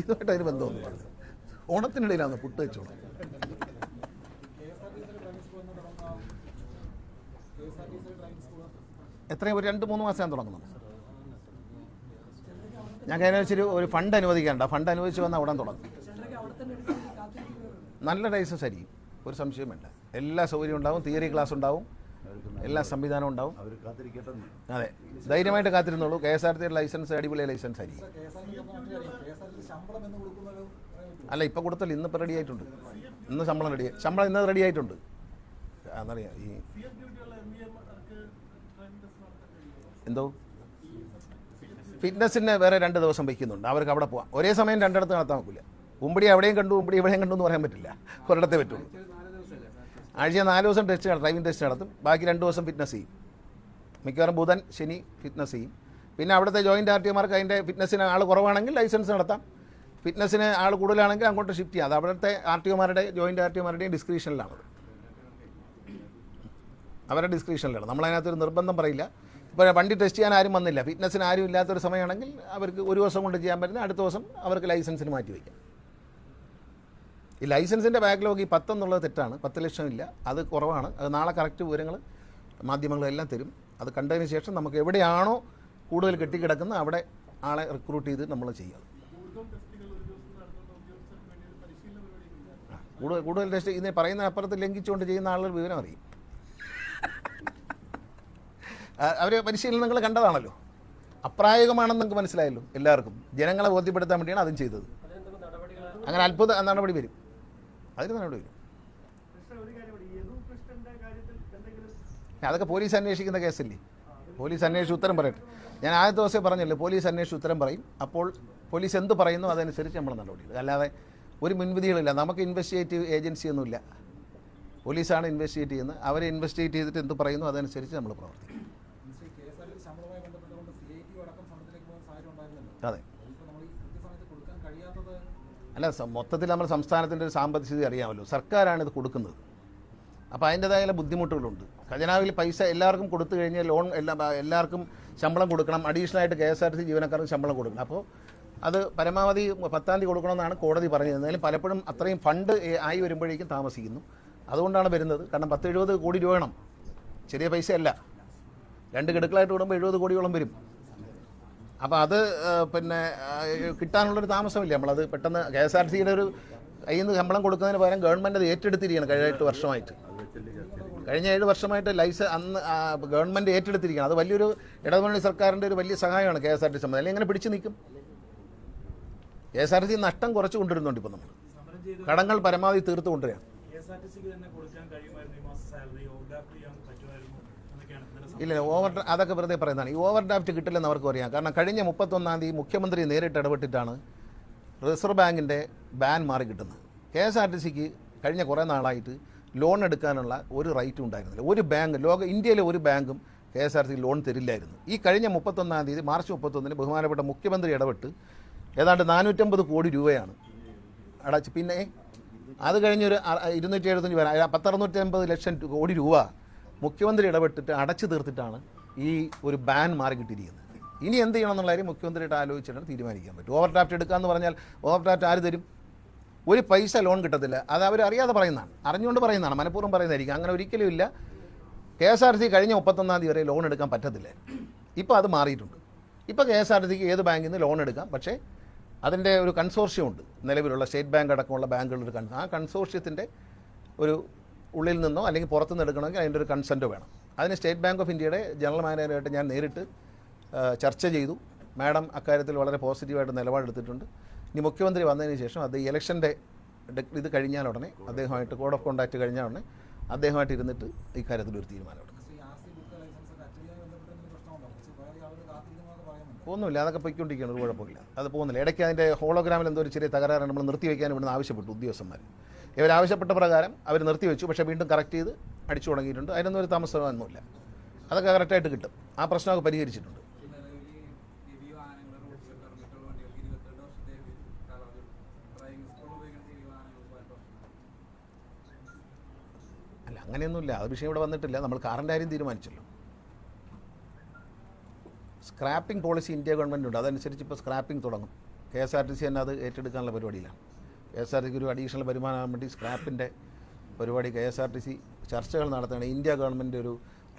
ഇതുമായിട്ട് അതിന് ബന്ധമൊന്നും ഓണത്തിനിടയിലാണ് പുട്ട് വെച്ചോണം എത്രയും? ഒരു രണ്ട് മൂന്ന് മാസം ഞാൻ തുടങ്ങുന്നത്. ഞാൻ കഴിഞ്ഞ വെച്ചൊരു ഒരു ഫണ്ട് അനുവദിക്കാനുണ്ട്. ആ ഫണ്ട് അനുവദിച്ച് വന്നാൽ ഉടൻ തുടങ്ങും ചിലരൊക്കെ അവിടെ തന്നെ എടുക്കാൻ വേണ്ടി കാത്തിരിക്കുന്നവരുണ്ട് നല്ല ലൈസൻസ് ആയിരിക്കും. ഒരു സംശയമില്ല എല്ലാ സൗകര്യം ഉണ്ടാവും തിയറി ക്ലാസ് ഉണ്ടാവും എല്ലാ സംവിധാനവും ഉണ്ടാവും. അതെ. ധൈര്യമായിട്ട് കാത്തിരുന്നുള്ളൂ K S R T licence അടിപൊളി ലൈസൻസ് ആയിരിക്കും? അല്ല ഇപ്പം കൊടുത്തല്ലോ. ഇന്നിപ്പോൾ റെഡി ആയിട്ടുണ്ട്. ഇന്ന് ശമ്പളം റെഡി ശമ്പളം ഇന്ന് റെഡി ആയിട്ടുണ്ട്. എന്നറിയാം ഈ എന്തോ? ഫിറ്റ്നസ്സിന് വേറെ രണ്ട് ദിവസം വയ്ക്കുന്നുണ്ട്. അവർക്ക് അവിടെ പോവാം. ഒരേ സമയം രണ്ടിടത്ത് നടത്താൻ നോക്കില്ല ഉമ്പടി അവിടെയും കണ്ടു ഉമ്പടി ഇവിടെയും കണ്ടു എന്ന് പറയാൻ പറ്റില്ല. ഒരിടത്തേ പറ്റുള്ളൂ. ആഴ്ച നാല് ദിവസം ടെസ്റ്റ് നടത്തും ഡ്രൈവിംഗ് ടെസ്റ്റ് നടത്തും. ബാക്കി രണ്ട് ദിവസം ഫിറ്റ്നസ് ചെയ്യും. മിക്കവാറും ബുധൻ ശനി ഫിറ്റ്നസ് ചെയ്യും. പിന്നെ അവിടുത്തെ ജോയിന്റ് ആർ ടി ഒമാർക്ക് അതിന്റെ ഫിറ്റ്നസ്സിന് ആൾ കുറവാണെങ്കിൽ ലൈസൻസ് നടത്താം. ഫിറ്റ്നസ്സിന് ആൾ കൂടുതലാണെങ്കിൽ അങ്ങോട്ട് ഷിഫ്റ്റ് ചെയ്യാം. അത് അവിടുത്തെ ആർ ടി ഒമാരുടെ ജോയിന്റ് ആർ ടി ഒമാരുടെയും ഡിസ്ക്രിപ്ഷനിലാണത് അവരുടെ ഡിസ്ക്രിപ്ഷനിലാണ് നമ്മളതിനകത്തൊരു നിർബന്ധം പറയില്ല. ഇപ്പോൾ വണ്ടി ടെസ്റ്റ് ചെയ്യാൻ ആരും വന്നില്ല. ഫിറ്റ്നസ്സിന് ആരും ഇല്ലാത്തൊരു സമയമാണെങ്കിൽ അവർക്ക് ഒരു ദിവസം കൊണ്ട് ചെയ്യാൻ പറ്റുന്ന അടുത്ത ദിവസം അവർക്ക് ലൈസൻസിന് മാറ്റി വയ്ക്കാം. ഈ ലൈസൻസിന്റെ ബാക്ക്ലോഗ് ഈ പത്തെന്നുള്ളത് തെറ്റാണ്. പത്ത് ലക്ഷം ഇല്ല. അത് കുറവാണ്. അത് നാളെ കറക്റ്റ് വിവരങ്ങൾ മാധ്യമങ്ങളെല്ലാം തരും. അത് കണ്ടതിന് ശേഷം നമുക്ക് എവിടെയാണോ കൂടുതൽ കെട്ടിക്കിടക്കുന്ന അവിടെ ആളെ റിക്രൂട്ട് ചെയ്ത് നമ്മൾ ചെയ്യുക. കൂടുതൽ കൂടുതൽ ടെസ്റ്റ് ഇതിനെ പറയുന്ന അപ്പുറത്ത് ലംഘിച്ചുകൊണ്ട് ചെയ്യുന്ന ആളുകൾ വിവരം അറിയും. അവർ പരിശീലനം നിങ്ങൾ കണ്ടതാണല്ലോ. അപ്രായോഗികമാണെന്ന് നിങ്ങൾക്ക് മനസ്സിലായല്ലോ എല്ലാവർക്കും. ജനങ്ങളെ ബോധ്യപ്പെടുത്താൻ വേണ്ടിയാണ് അതും ചെയ്തത്. അങ്ങനെ അത്ഭുത നടപടി വരും. അതിന് നടപടി വരും. അതൊക്കെ പോലീസ് അന്വേഷിക്കുന്ന കേസല്ലേ? പോലീസ് അന്വേഷിച്ച് ഉത്തരം പറയട്ടെ. ഞാൻ ആദ്യത്തെ ദിവസമേ പറഞ്ഞല്ലോ പോലീസ് അന്വേഷിച്ച് ഉത്തരം പറയും. അപ്പോൾ പോലീസ് എന്ത് പറയുന്നു അതനുസരിച്ച് നമ്മൾ നടപടി അല്ലാതെ ഒരു മുൻവിധികളില്ല. നമുക്ക് ഇൻവെസ്റ്റിഗേറ്റീവ് ഏജൻസി ഒന്നുമില്ല. പോലീസാണ് ഇൻവെസ്റ്റിഗേറ്റ് ചെയ്യുന്നത്. അവരെ ഇൻവെസ്റ്റിഗേറ്റ് ചെയ്തിട്ട് എന്ത് പറയുന്നു അതനുസരിച്ച് നമ്മൾ പ്രവർത്തിക്കും. മിനിസ്റ്റർ, അല്ല മൊത്തത്തിൽ നമ്മൾ സംസ്ഥാനത്തിന്റെ ഒരു സാമ്പത്തിക സ്ഥിതി അറിയാമല്ലോ. സർക്കാരാണ് ഇത് കൊടുക്കുന്നത്. അപ്പോൾ അതിന്റെതായ ബുദ്ധിമുട്ടുകളുണ്ട്. ഖജനാവിൽ പൈസ എല്ലാവർക്കും കൊടുത്തു കഴിഞ്ഞാൽ ലോൺ എല്ലാം എല്ലാവർക്കും ശമ്പളം കൊടുക്കണം. അഡീഷണൽ ആയിട്ട് K S R T C ജീവനക്കാർക്ക് ശമ്പളം കൊടുക്കണം. അപ്പോൾ അത് പരമാവധി പത്താം തീയതി കൊടുക്കണമെന്നാണ് കോടതി പറഞ്ഞത്. എന്നാലും പലപ്പോഴും അത്രയും ഫണ്ട് ആയി വരുമ്പോഴേക്കും താമസിക്കുന്നു. അതുകൊണ്ടാണ് വരുന്നത്. കാരണം പത്ത് എഴുപത് കോടി രൂപ വേണം. ചെറിയ പൈസയല്ല. രണ്ട് ഗഡുക്കളായിട്ട് വിടുമ്പോൾ എഴുപത് കോടിയോളം വരും. അപ്പോൾ അത് പിന്നെ കിട്ടാനുള്ളൊരു താമസമില്ല. നമ്മളത് പെട്ടെന്ന് കെ എസ് ആർ സിയുടെ ഒരു കയ്യിൽ നിന്ന് ശമ്പളം കൊടുക്കുന്നതിന് പകരം ഗവൺമെന്റ് അത് ഏറ്റെടുത്തിരിക്കുകയാണ് കഴിഞ്ഞ എട്ട് വർഷമായിട്ട്. കഴിഞ്ഞ ഏഴ് വർഷമായിട്ട് ലൈസ അന്ന് ഗവൺമെന്റ് ഏറ്റെടുത്തിരിക്കുകയാണ് അത് വലിയൊരു ഇടതുമുന്നണി സർക്കാരിന്റെ ഒരു വലിയ സഹായമാണ് കെ എസ് ആർ ടി സംബന്ധം. അല്ലെങ്കിൽ എങ്ങനെ പിടിച്ചു നിൽക്കും. കെ എസ് ആർ ടി നഷ്ടം കുറച്ച് കൊണ്ടുവരുന്നുണ്ട് ഇപ്പോൾ നമ്മൾ. കടങ്ങൾ പരമാവധി തീർത്തു കൊണ്ടുവരികയാണ് കെ ടി തന്നെ കൊടുക്കാൻ സാലറി. ഇല്ല ഓവർ അതൊക്കെ വെറുതെ പറയുന്നതാണ്. ഈ ഓവർ ഡ്രാഫ്റ്റ് കിട്ടില്ലെന്ന് അവർക്ക് അറിയാം കാരണം കഴിഞ്ഞ മുപ്പത്തൊന്നാം തീയതി മുഖ്യമന്ത്രി നേരിട്ട് ഇടപെട്ടിട്ടാണ് റിസർവ് ബാങ്കിന്റെ ബാൻ മാറി കിട്ടുന്നത്. കെ എസ് ആർ ടി സിക്ക് കഴിഞ്ഞ കുറേ നാളായിട്ട് ലോൺ എടുക്കാനുള്ള ഒരു റൈറ്റും ഉണ്ടായിരുന്നില്ല. ഒരു ബാങ്ക് ലോക ഇന്ത്യയിലെ ഒരു ബാങ്കും K S R T loan തരില്ലായിരുന്നു. ഈ കഴിഞ്ഞ മുപ്പത്തൊന്നാം തീയതി മാർച്ച് മുപ്പത്തൊന്നിന് ബഹുമാനപ്പെട്ട മുഖ്യമന്ത്രി ഇടപെട്ട് ഏതാണ്ട് നാനൂറ്റമ്പത് കോടി രൂപയാണ് അടച്ച്. പിന്നെ അത് കഴിഞ്ഞൊരു ഇരുന്നൂറ്റി എഴുപത്തഞ്ച് പത്തറുന്നൂറ്റി അമ്പത് ലക്ഷം കോടി രൂപ മുഖ്യമന്ത്രി ഇടപെട്ടിട്ട് അടച്ചു തീർത്തിട്ടാണ് ഈ ഒരു ബാൻ മാറി കിട്ടിയിരിക്കുന്നത് ഇനി എന്ത് ചെയ്യണം എന്നുള്ള കാര്യം മുഖ്യമന്ത്രിയുടെ ആലോചിച്ചിട്ടാണ് തീരുമാനിക്കാൻ പറ്റും ഓവർ ഡ്രാഫ്റ്റ് എടുക്കാമെന്ന് പറഞ്ഞാൽ ഓവർ ഡ്രാഫ്റ്റ് ആര് തരും? ഒരു പൈസ ലോൺ കിട്ടത്തില്ല. അത് അവർ അറിയാതെ പറയുന്നതാണ്. അറിഞ്ഞുകൊണ്ട് പറയുന്നതാണ്. മനഃപൂർവം പറയുന്നതായിരിക്കും. അങ്ങനെ ഒരിക്കലും ഇല്ല. കെ എസ് ആർ സി കഴിഞ്ഞ മുപ്പത്തൊന്നാം തീയതി വരെ ലോൺ എടുക്കാൻ പറ്റത്തില്ല. ഇപ്പോൾ അത് മാറിയിട്ടുണ്ട്. ഇപ്പോൾ കെ എസ് ആർ സിക്ക് ഏത് ബാങ്കിൽ നിന്ന് ലോൺ എടുക്കാം. പക്ഷേ അതിന്റെ ഒരു കൺസോർഷ്യം ഉണ്ട്. നിലവിലുള്ള സ്റ്റേറ്റ് ബാങ്ക് അടക്കമുള്ള ബാങ്കുകളുടെ കൺ ആ കൺസോർഷ്യത്തിന്റെ ഒരു ഉള്ളിൽ നിന്നോ അല്ലെങ്കിൽ പുറത്തുനിന്ന് എടുക്കണമെങ്കിൽ അതിന്റെ ഒരു കൺസെന്റ് വേണം. അതിന് സ്റ്റേറ്റ് ബാങ്ക് ഓഫ് ഇന്ത്യയുടെ ജനറൽ മാനേജറായിട്ട് ഞാൻ നേരിട്ട് ചർച്ച ചെയ്തു. മാഡം അക്കാര്യത്തിൽ വളരെ പോസിറ്റീവായിട്ട് നിലപാടെടുത്തിട്ടുണ്ട് ഇനി മുഖ്യമന്ത്രി വന്നതിന് ശേഷം അത് ഇലക്ഷന്റെ ഇത് കഴിഞ്ഞാൽ ഉടനെ അദ്ദേഹമായിട്ട് കോഡ് ഓഫ് കോണ്ടാക്ട് കഴിഞ്ഞാൽ ഉടനെ അദ്ദേഹമായിട്ട് ഇരുന്നിട്ട് ഇക്കാര്യത്തിൽ ഒരു തീരുമാനമെടുക്കും ഒന്നുമില്ല അതൊക്കെ പൊയ്ക്കൊണ്ടിരിക്കുകയാണ് ഒരു കുഴപ്പമില്ല. അത് പോകുന്നില്ല. ഇടയ്ക്ക് അതിന്റെ ഹോളോഗ്രാമിൽ എന്തോ ഒരു ചെറിയ തകരാറ് നമ്മൾ നിർത്തിവെക്കാൻ ഇവിടുന്ന് ആവശ്യപ്പെട്ടു ഉദ്യോഗസ്ഥന്മാർ. ഇവർ ആവശ്യപ്പെട്ട പ്രകാരം അവർ നിർത്തിവെച്ചു പക്ഷേ വീണ്ടും കറക്റ്റ് ചെയ്ത് അടിച്ചു തുടങ്ങിയിട്ടുണ്ട്. അതിനൊന്നും ഒരു താമസമൊന്നുമില്ല അതൊക്കെ കറക്റ്റായിട്ട് കിട്ടും. ആ പ്രശ്നമൊക്കെ പരിഹരിച്ചിട്ടുണ്ട്. അല്ല അങ്ങനെയൊന്നുമില്ല. അത് വിഷയം ഇവിടെ വന്നിട്ടില്ല. നമ്മൾ കാറിന്റെ കാര്യം തീരുമാനിച്ചല്ലോ. സ്ക്രാപ്പിംഗ് പോളിസി ഇന്ത്യ ഗവൺമെന്റ് ഉണ്ട്. അതനുസരിച്ച് ഇപ്പോൾ സ്ക്രാപ്പിംഗ് തുടങ്ങും. K S R T C തന്നെ അത് ഏറ്റെടുക്കാനുള്ള പരിപാടിയിലാണ്. കെ എസ് ആർ ടി സിക്ക് ഒരു അഡീഷണൽ വരുമാനം വേണ്ടി സ്ക്രാപ്പിന്റെ പരിപാടി K S R T C ചർച്ചകൾ നടത്തുകയാണ്. ഇന്ത്യ ഗവൺമെന്റ് ഒരു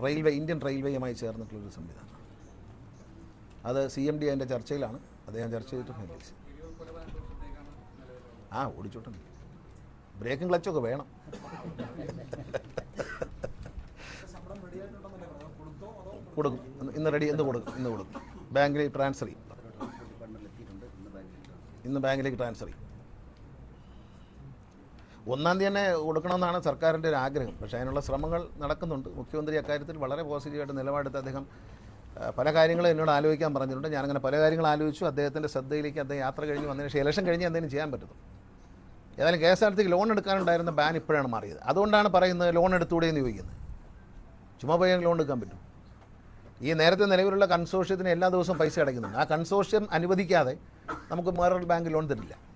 റെയിൽവേ ഇന്ത്യൻ റെയിൽവേയുമായി ചേർന്നിട്ടുള്ളൊരു സംവിധാനം. അത് സി എം ഡി അതിന്റെ ചർച്ചയിലാണ്. അദ്ദേഹം ചർച്ച ചെയ്തിട്ട് ഫൈനലൈസ് ആ ഓടിച്ചോട്ടുണ്ട് ബ്രേക്കും ക്ലച്ചൊക്കെ വേണം. കൊടുക്കും. ഇന്ന് റെഡി ഇന്ന് കൊടുക്കും ഇന്ന് കൊടുക്കും. ബാങ്കിലേക്ക് ട്രാൻസ്ഫർ ചെയ്യും. ഇന്ന് ബാങ്കിലേക്ക് ട്രാൻസ്ഫർ ചെയ്യും. ഒന്നാം തീയതി തന്നെ കൊടുക്കണമെന്നാണ് സർക്കാരിന്റെ ഒരു ആഗ്രഹം. പക്ഷേ അതിനുള്ള ശ്രമങ്ങൾ നടക്കുന്നുണ്ട്. മുഖ്യമന്ത്രി അക്കാര്യത്തിൽ വളരെ പോസിറ്റീവായിട്ട് നിലപാടെടുത്ത് അദ്ദേഹം പല കാര്യങ്ങളും എന്നോട് ആലോചിക്കാൻ പറഞ്ഞിട്ടുണ്ട്. ഞാനങ്ങനെ പല കാര്യങ്ങൾ ആലോചിച്ചു. അദ്ദേഹത്തിന്റെ ശ്രദ്ധയിലേക്ക് അദ്ദേഹം യാത്ര കഴിഞ്ഞ് വന്നതിന് ശേഷം ഇലക്ഷൻ കഴിഞ്ഞ് എന്തെങ്കിലും ചെയ്യാൻ പറ്റും. ഏതായാലും കെ എസ് ആർ ടിക്ക് ലോൺ എടുക്കാനുണ്ടായിരുന്ന ബാൻ ഇപ്പോഴാണ് മാറിയത്. അതുകൊണ്ടാണ് പറയുന്നത് ലോൺ എടുത്തുകൂടെ എന്ന് ചോദിക്കുന്നത്. ചുമ്മാ പോയി ലോൺ എടുക്കാൻ പറ്റും. ഈ നേരത്തെ നിലവിലുള്ള കൺസോഷ്യത്തിന് എല്ലാ ദിവസവും പൈസ അടയ്ക്കുന്നുണ്ട്. ആ കൺസോഷ്യം അനുവദിക്കാതെ നമുക്ക് വേറൊരു ബാങ്ക് ലോൺ തരില്ല.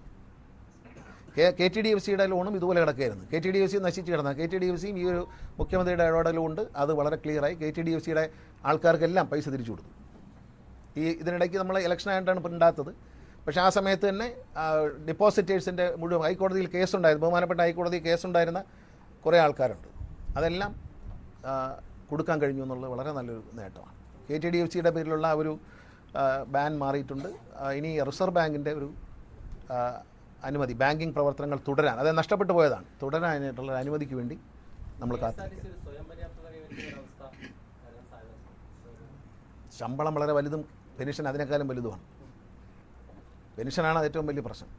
കെ ടി ഡി എഫ് സിയുടെ ലോണും ഇതുപോലെ കിടക്കുകയായിരുന്നു. K T D F C നശിച്ച് കിടന്ന. കെ ടി ഡി എഫ് സിയും ഈ ഒരു മുഖ്യമന്ത്രിയുടെ ഇടപെടലുകൊണ്ട് അത് വളരെ ക്ലിയറായി കെ ടി ഡി എഫ് സിയുടെ ആൾക്കാർക്കെല്ലാം പൈസ തിരിച്ചു കൊടുത്തു. ഈ ഇതിനിടയ്ക്ക് നമ്മൾ ഇലക്ഷൻ ആയിട്ടാണ് ഉണ്ടാത്തത് പക്ഷേ ആ സമയത്ത് തന്നെ ഡിപ്പോസിറ്റേഴ്സിന്റെ മുഴുവൻ ഹൈക്കോടതിയിൽ കേസുണ്ടായിരുന്നു. ബഹുമാനപ്പെട്ട ഹൈക്കോടതിയിൽ കേസുണ്ടായിരുന്ന കുറേ ആൾക്കാരുണ്ട്. അതെല്ലാം കൊടുക്കാൻ കഴിഞ്ഞു എന്നുള്ളത് വളരെ നല്ലൊരു നേട്ടമാണ്. കെ ടി ഡി എഫ് സിയുടെ പേരിലുള്ള ഒരു ബാൻ മാറിയിട്ടുണ്ട്. ഇനി റിസർവ് ബാങ്കിന്റെ ഒരു അനുമതി ബാങ്കിങ് പ്രവർത്തനങ്ങൾ തുടരാൻ. അതായത് നഷ്ടപ്പെട്ടു പോയതാണ്. തുടരാനായിട്ടുള്ള അനുമതിക്ക് വേണ്ടി നമ്മൾ കാത്തിരിക്കും ശമ്പളം വളരെ വലുതും പെൻഷൻ അതിനേക്കാളും വലുതുമാണ്. പെൻഷനാണ് ഏറ്റവും വലിയ പ്രശ്നം.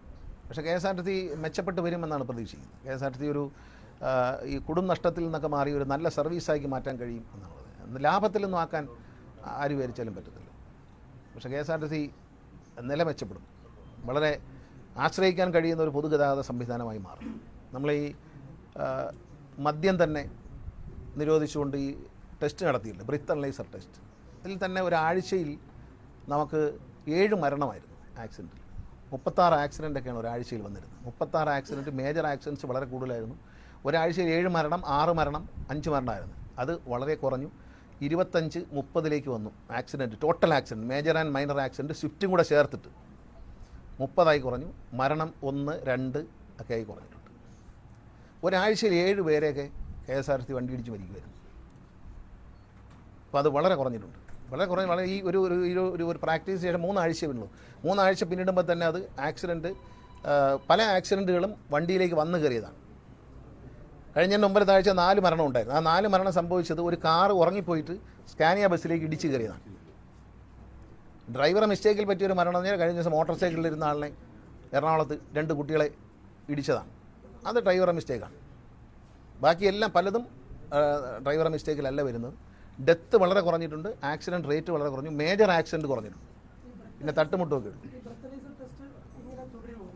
പക്ഷേ K S R T C മെച്ചപ്പെട്ട് വരുമെന്നാണ് പ്രതീക്ഷിക്കുന്നത്. K S R T C ഒരു ഈ കുടും നഷ്ടത്തിൽ നിന്നൊക്കെ മാറി ഒരു നല്ല സർവീസാക്കി മാറ്റാൻ കഴിയും എന്നുള്ളത്. ലാഭത്തിലൊന്നും ആക്കാൻ ആര് വിചാരിച്ചാലും പറ്റത്തില്ല. പക്ഷേ K S R T C നില മെച്ചപ്പെടും വളരെ ആശ്രയിക്കാൻ കഴിയുന്ന ഒരു പൊതുഗതാഗത സംവിധാനമായി മാറും. നമ്മൾ ഈ മദ്യം തന്നെ നിരോധിച്ചുകൊണ്ട് ഈ ടെസ്റ്റ് നടത്തിയില്ല ബ്രിത്ത് അനലൈസർ ടെസ്റ്റ്. ഇതിൽ തന്നെ ഒരാഴ്ചയിൽ നമുക്ക് ഏഴ് മരണമായിരുന്നു ആക്സിഡന്റിൽ. മുപ്പത്താറ് ആക്സിഡന്റൊക്കെയാണ് ഒരാഴ്ചയിൽ വന്നിരുന്നത്. മുപ്പത്താറ് ആക്സിഡന്റ് മേജർ ആക്സിഡൻസ് വളരെ കൂടുതലായിരുന്നു. ഒരാഴ്ചയിൽ ഏഴ് മരണം ആറ് മരണം അഞ്ച് മരണമായിരുന്നു. അത് വളരെ കുറഞ്ഞു. ഇരുപത്തഞ്ച് മുപ്പതിലേക്ക് വന്നു accident total accident major and minor accident സ്വിഫ്റ്റും കൂടെ ചേർത്തിട്ട്. മുപ്പതായി കുറഞ്ഞു. മരണം ഒന്ന് രണ്ട് ഒക്കെ ആയി കുറഞ്ഞിട്ടുണ്ട്. ഒരാഴ്ചയിൽ ഏഴ് പേരെയൊക്കെ കെ എസ് ആർ ടി വണ്ടി ഇടിച്ച് മരിക്കുമായിരുന്നു അപ്പോൾ അത് വളരെ കുറഞ്ഞിട്ടുണ്ട്. വളരെ കുറഞ്ഞ വളരെ ഈ ഒരു ഒരു ഒരു- ഒരു പ്രാക്ടീസ് ശേഷം മൂന്നാഴ്ച പിന്നുള്ളൂ മൂന്നാഴ്ച പിന്നിടുമ്പോൾ തന്നെ അത് ആക്സിഡന്റ് പല ആക്സിഡന്റുകളും വണ്ടിയിലേക്ക് വന്നു കയറിയതാണ്. കഴിഞ്ഞ ഒമ്പത് ആഴ്ച നാല് മരണം ഉണ്ടായിരുന്നു. ആ നാല് മരണം സംഭവിച്ചത് ഒരു കാറ് ഉറങ്ങിപ്പോയിട്ട് സ്കാനിയ ബസ്സിലേക്ക് ഇടിച്ചു കയറിയതാണ്. ഡ്രൈവറെ മിസ്റ്റേക്കിൽ പറ്റിയൊരു മരണം എന്ന് കഴിഞ്ഞ ദിവസം മോട്ടോർ സൈക്കിളിൽ ഇരുന്ന ആളിനെ എറണാകുളത്ത് രണ്ട് കുട്ടികളെ ഇടിച്ചതാണ്. അത് ഡ്രൈവറെ മിസ്റ്റേക്കാണ്. ബാക്കിയെല്ലാം പലതും ഡ്രൈവറെ മിസ്റ്റേക്കിലല്ല വരുന്നത്. ഡെത്ത് വളരെ കുറഞ്ഞിട്ടുണ്ട് ആക്സിഡന്റ് റേറ്റ് വളരെ കുറഞ്ഞു മേജർ ആക്സിഡന്റ് കുറഞ്ഞിട്ടുണ്ട്. പിന്നെ തട്ടുമുട്ടുമൊക്കെ ഉണ്ട്.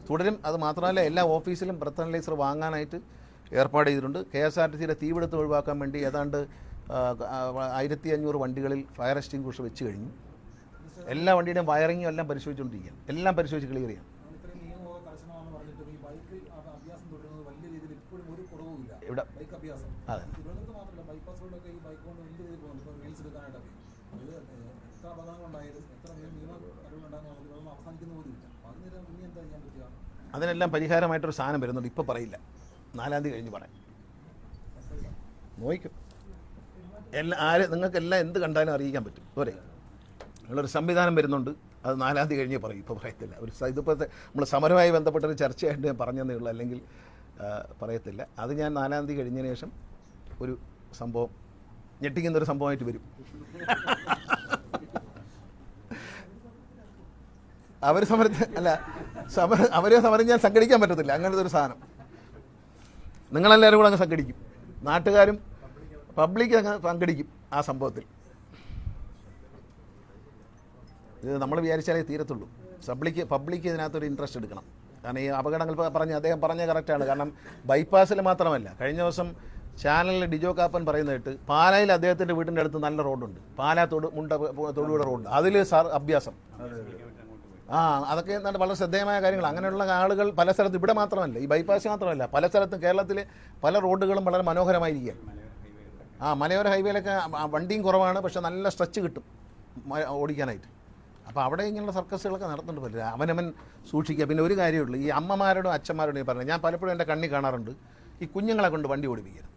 തുടരും അത് മാത്രമല്ല എല്ലാ ഓഫീസിലും ബ്രത്ത് അനലൈസർ വാങ്ങാനായിട്ട് ഏർപ്പാട് ചെയ്തിട്ടുണ്ട്. കെ എസ് ആർ ടി സിയുടെ തീപിടുത്തം ഒഴിവാക്കാൻ വേണ്ടി ഏതാണ്ട് ആയിരത്തി അഞ്ഞൂറ് വണ്ടികളിൽ ഫയർ എക്സ്റ്റിംഗ്വിഷർ വെച്ച് കഴിഞ്ഞു. എല്ലാ വണ്ടിയുടെയും വയറിങ്ങും എല്ലാം പരിശോധിച്ചുകൊണ്ടിരിക്കുകയാണ്. എല്ലാം പരിശോധിച്ച് ക്ലിയർ ചെയ്യാം. ഒരു ഇവിടെ അതെ. അതിനെല്ലാം പരിഹാരമായിട്ടൊരു സാധനം വരുന്നുണ്ട്. ഇപ്പോൾ പറയില്ല. നാലാം തീയതി കഴിഞ്ഞ് പറയാം. നോക്കും എല്ലാ ആര് നിങ്ങൾക്കെല്ലാം എന്ത് കണ്ടാലും അറിയിക്കാൻ പറ്റും. പോരെ. നിങ്ങളൊരു സംവിധാനം വരുന്നുണ്ട്. അത് നാലാം തീയതി കഴിഞ്ഞേ പറയും. ഇപ്പോൾ പറയത്തില്ല. ഒരു ഇതിപ്പോഴത്തെ നമ്മൾ സമരവുമായി ബന്ധപ്പെട്ടൊരു ചർച്ചയായിട്ട് ഞാൻ പറഞ്ഞതേ ഉള്ളൂ. അല്ലെങ്കിൽ പറയത്തില്ല. അത് ഞാൻ നാലാം തീയതി കഴിഞ്ഞതിന് ശേഷം ഒരു സംഭവം ഞെട്ടിക്കുന്നൊരു സംഭവമായിട്ട് വരും. അവർ സമരം അല്ല സമര അവരെ സമരം ഞാൻ സംഘടിക്കാൻ പറ്റത്തില്ല. അങ്ങനത്തെ ഒരു സാധനം. നിങ്ങളെല്ലാവരും കൂടെ അങ്ങ് സംഘടിക്കും. നാട്ടുകാരും പബ്ലിക് അങ്ങ് പങ്കെടുക്കും ആ സംഭവത്തിൽ. ഇത് നമ്മൾ വിചാരിച്ചാലേ തീരത്തുള്ളൂ. പബ്ലിക്ക് പബ്ലിക്ക് ഇതിനകത്തൊരു ഇൻട്രസ്റ്റ് എടുക്കണം. കാരണം ഈ അപകടങ്ങൾ പറഞ്ഞ് അദ്ദേഹം പറഞ്ഞ കറക്റ്റാണ് കാരണം ബൈപ്പാസിൽ മാത്രമല്ല കഴിഞ്ഞ ദിവസം ചാനലിൽ ഡിജോ കാപ്പൻ പറയുന്നത് പാലായിൽ അദ്ദേഹത്തിന്റെ വീടിന്റെ അടുത്ത് നല്ല റോഡുണ്ട്. പാലാ തൊടു മുണ്ട തൊടുപുഴ റോഡ് അതിൽ സാർ അഭ്യാസം. ആ അതൊക്കെ എന്താണ് വളരെ ശ്രദ്ധേയമായ കാര്യങ്ങൾ. അങ്ങനെയുള്ള ആളുകൾ പല സ്ഥലത്തും ഇവിടെ മാത്രമല്ല ഈ ബൈപ്പാസ് മാത്രമല്ല പല സ്ഥലത്തും കേരളത്തിലെ പല റോഡുകളും വളരെ മനോഹരമായിരിക്കുക ആ മലയോര ഹൈവേയിലൊക്കെ വണ്ടിയും കുറവാണ് പക്ഷെ നല്ല സ്ട്രെച്ച് കിട്ടും ഓടിക്കാനായിട്ട്. അപ്പോൾ അവിടെ ഇങ്ങനെയുള്ള സർക്കസുകളൊക്കെ നടത്തുന്നുണ്ട് പറ്റില്ല അവനവൻ സൂക്ഷിക്കുക. പിന്നെ ഒരു കാര്യമുള്ളൂ ഈ അമ്മമാരോടും അച്ഛന്മാരോടും ഈ പറഞ്ഞത് ഞാൻ പലപ്പോഴും എന്റെ കണ്ണി കാണാറുണ്ട് ഈ കുഞ്ഞുങ്ങളെ കൊണ്ട് വണ്ടി ഓടിപ്പിക്കരുത്.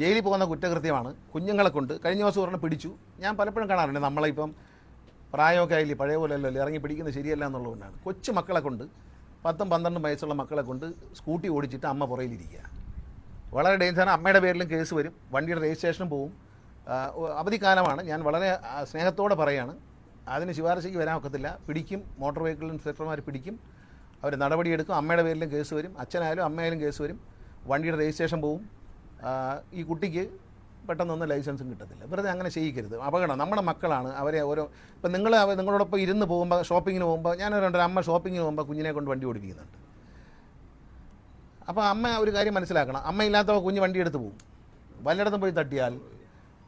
ജയിലിൽ പോകുന്ന കുറ്റകൃത്യമാണ്. കുഞ്ഞുങ്ങളെ കൊണ്ട് കഴിഞ്ഞ ദിവസം ഒരെണ്ണം പിടിച്ചു. ഞാൻ പലപ്പോഴും കാണാറുണ്ട് നമ്മളിപ്പം പ്രായമൊക്കെ ആയില്ല പഴയ പോലെ അല്ലല്ലോ ഇറങ്ങി പിടിക്കുന്നത് ശരിയല്ല എന്നുള്ളതുകൊണ്ടാണ്. കൊച്ചു മക്കളെ കൊണ്ട് പത്തും പന്ത്രണ്ടും വയസ്സുള്ള മക്കളെ കൊണ്ട് സ്കൂട്ടി ഓടിച്ചിട്ട് അമ്മ പുറയിലിരിക്കുക വളരെ ഡേഞ്ചറാണ്. അമ്മയുടെ പേരിലും കേസ് വരും. വണ്ടിയുടെ രജിസ്ട്രേഷനും പോവും. അവധിക്കാലമാണ്. ഞാൻ വളരെ സ്നേഹത്തോടെ പറയാണ്. അതിന് ശുപാർശയ്ക്ക് വരാൻ ഒക്കത്തില്ല. പിടിക്കും. മോട്ടോർ വെഹിക്കിൾ ഇൻസ്പെക്ടർമാർ പിടിക്കും. അവർ നടപടിയെടുക്കും. അമ്മയുടെ പേരിലും കേസ് വരും. അച്ഛനായാലും അമ്മയായാലും കേസ് വരും. വണ്ടിയുടെ രജിസ്ട്രേഷൻ പോവും. ഈ കുട്ടിക്ക് പെട്ടെന്നൊന്നും ലൈസൻസും കിട്ടത്തില്ല. വെറുതെ അങ്ങനെ ചെയ്യിക്കരുത്. അപകടം. നമ്മുടെ മക്കളാണ്. അവരെ ഓരോ ഇപ്പം നിങ്ങൾ നിങ്ങളോടൊപ്പം ഇരുന്ന് പോകുമ്പോൾ ഷോപ്പിങ്ങിന് പോകുമ്പോൾ ഞാൻ ഒരു അമ്മ ഷോപ്പിങ്ങിന് പോകുമ്പോൾ കുഞ്ഞിനെ കൊണ്ട് വണ്ടി ഓടിപ്പിക്കുന്നുണ്ട്. അപ്പോൾ അമ്മ ഒരു കാര്യം മനസ്സിലാക്കണം. അമ്മ ഇല്ലാത്തവ കുഞ്ഞ് വണ്ടി എടുത്ത് പോകും. വല്ലയിടത്തും പോയി തട്ടിയാൽ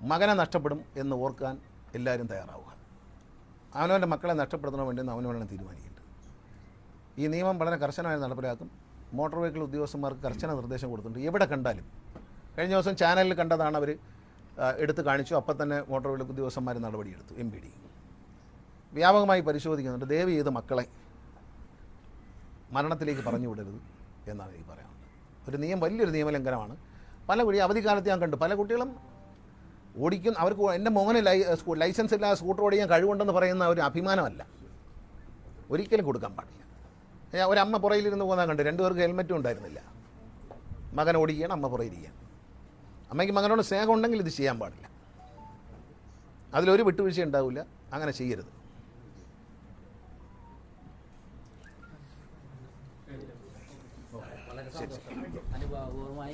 മകനെ നഷ്ടപ്പെടും എന്ന് ഓർക്കാൻ എല്ലാവരും തയ്യാറാവുക. അവനവന്റെ മക്കളെ നഷ്ടപ്പെടുത്തണോ വേണ്ടെന്ന് അവനവനാണ് തീരുമാനിക്കേണ്ടത്. ഈ നിയമം വളരെ കർശനമായി നടപ്പിലാക്കും. മോട്ടോർ വെഹിക്കിൾ ഉദ്യോഗസ്ഥന്മാർക്ക് കർശന നിർദ്ദേശം കൊടുത്തിട്ടുണ്ട്. എവിടെ കണ്ടാലും കഴിഞ്ഞ ദിവസം ചാനലിൽ കണ്ടതാണ് അവർ എടുത്ത് കാണിച്ചു. അപ്പം തന്നെ മോട്ടോർ വെഹിക്കിൾ ഉദ്യോഗസ്ഥന്മാർ നടപടിയെടുത്തു എം പി ഡി. വ്യാപകമായി പരിശോധിക്കുന്നുണ്ട്. ദയവ് ചെയ്ത് മക്കളെ മരണത്തിലേക്ക് പറഞ്ഞു വിടരുത് എന്നാണ് എനിക്ക് പറയാനുള്ളത്. ഒരു നിയമം വലിയൊരു നിയമലംഘനമാണ്. പല കുടി അവധിക്കാലത്ത് ഞാൻ കണ്ടു. പല കുട്ടികളും ഓടിക്കും അവർക്ക് എന്റെ മോന് ലൈസൻസ് ഇല്ലാതെ സ്കൂട്ടർ ഓടിക്കാൻ കഴിവുണ്ടെന്ന് പറയുന്ന ഒരു അഭിമാനമല്ല. ഒരിക്കലും കൊടുക്കാൻ പാടില്ല. ഒരമ്മ പുറയിലിരുന്ന് പോകുന്ന കണ്ടു രണ്ടുപേർക്ക് ഹെൽമെറ്റും ഉണ്ടായിരുന്നില്ല. മകൻ ഓടിക്കുകയാണ് അമ്മ പുറയിരിക്കുകയാണ് അമ്മയ്ക്ക് മകനോട് സ്നേഹം ഉണ്ടെങ്കിൽ ഇത് ചെയ്യാൻ പാടില്ല. അതിലൊരു വിട്ടുവീഴ്ച ഉണ്ടാവില്ല. അങ്ങനെ ചെയ്യരുത്.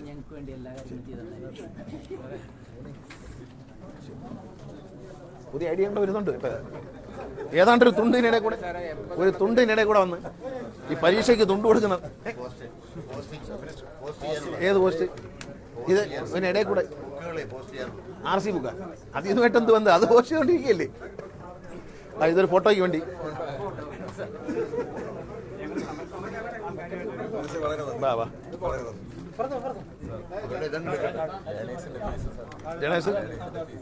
ഞങ്ങൾക്ക് വേണ്ടി എല്ലാ കാര്യങ്ങളും ചെയ്തിട്ടുണ്ടായിരുന്നു. പുതിയ ഐഡിയ വരുന്നുണ്ട്. ഇപ്പൊ ഏതാണ്ട് ഒരു തുണ്ടിനിടെ കൂടെ ഒരു തുണ്ടിനിടെ കൂടെ വന്ന് ഈ പരീക്ഷയ്ക്ക് തുണ്ട് കൊടുക്കുന്ന ഏത് പോസ്റ്റ്? ഇത് ഇതിനിടെ കൂടെ. ആർ സി ബുക്കാ. അത് ഇതുമായിട്ട് എന്ത് വന്ന്? അത് പോസ്റ്റ് ചെയ്തോണ്ടിരിക്കുകയല്ലേ ആ ഇതൊരു ഫോട്ടോയ്ക്ക് വേണ്ടി. ജനേഷ്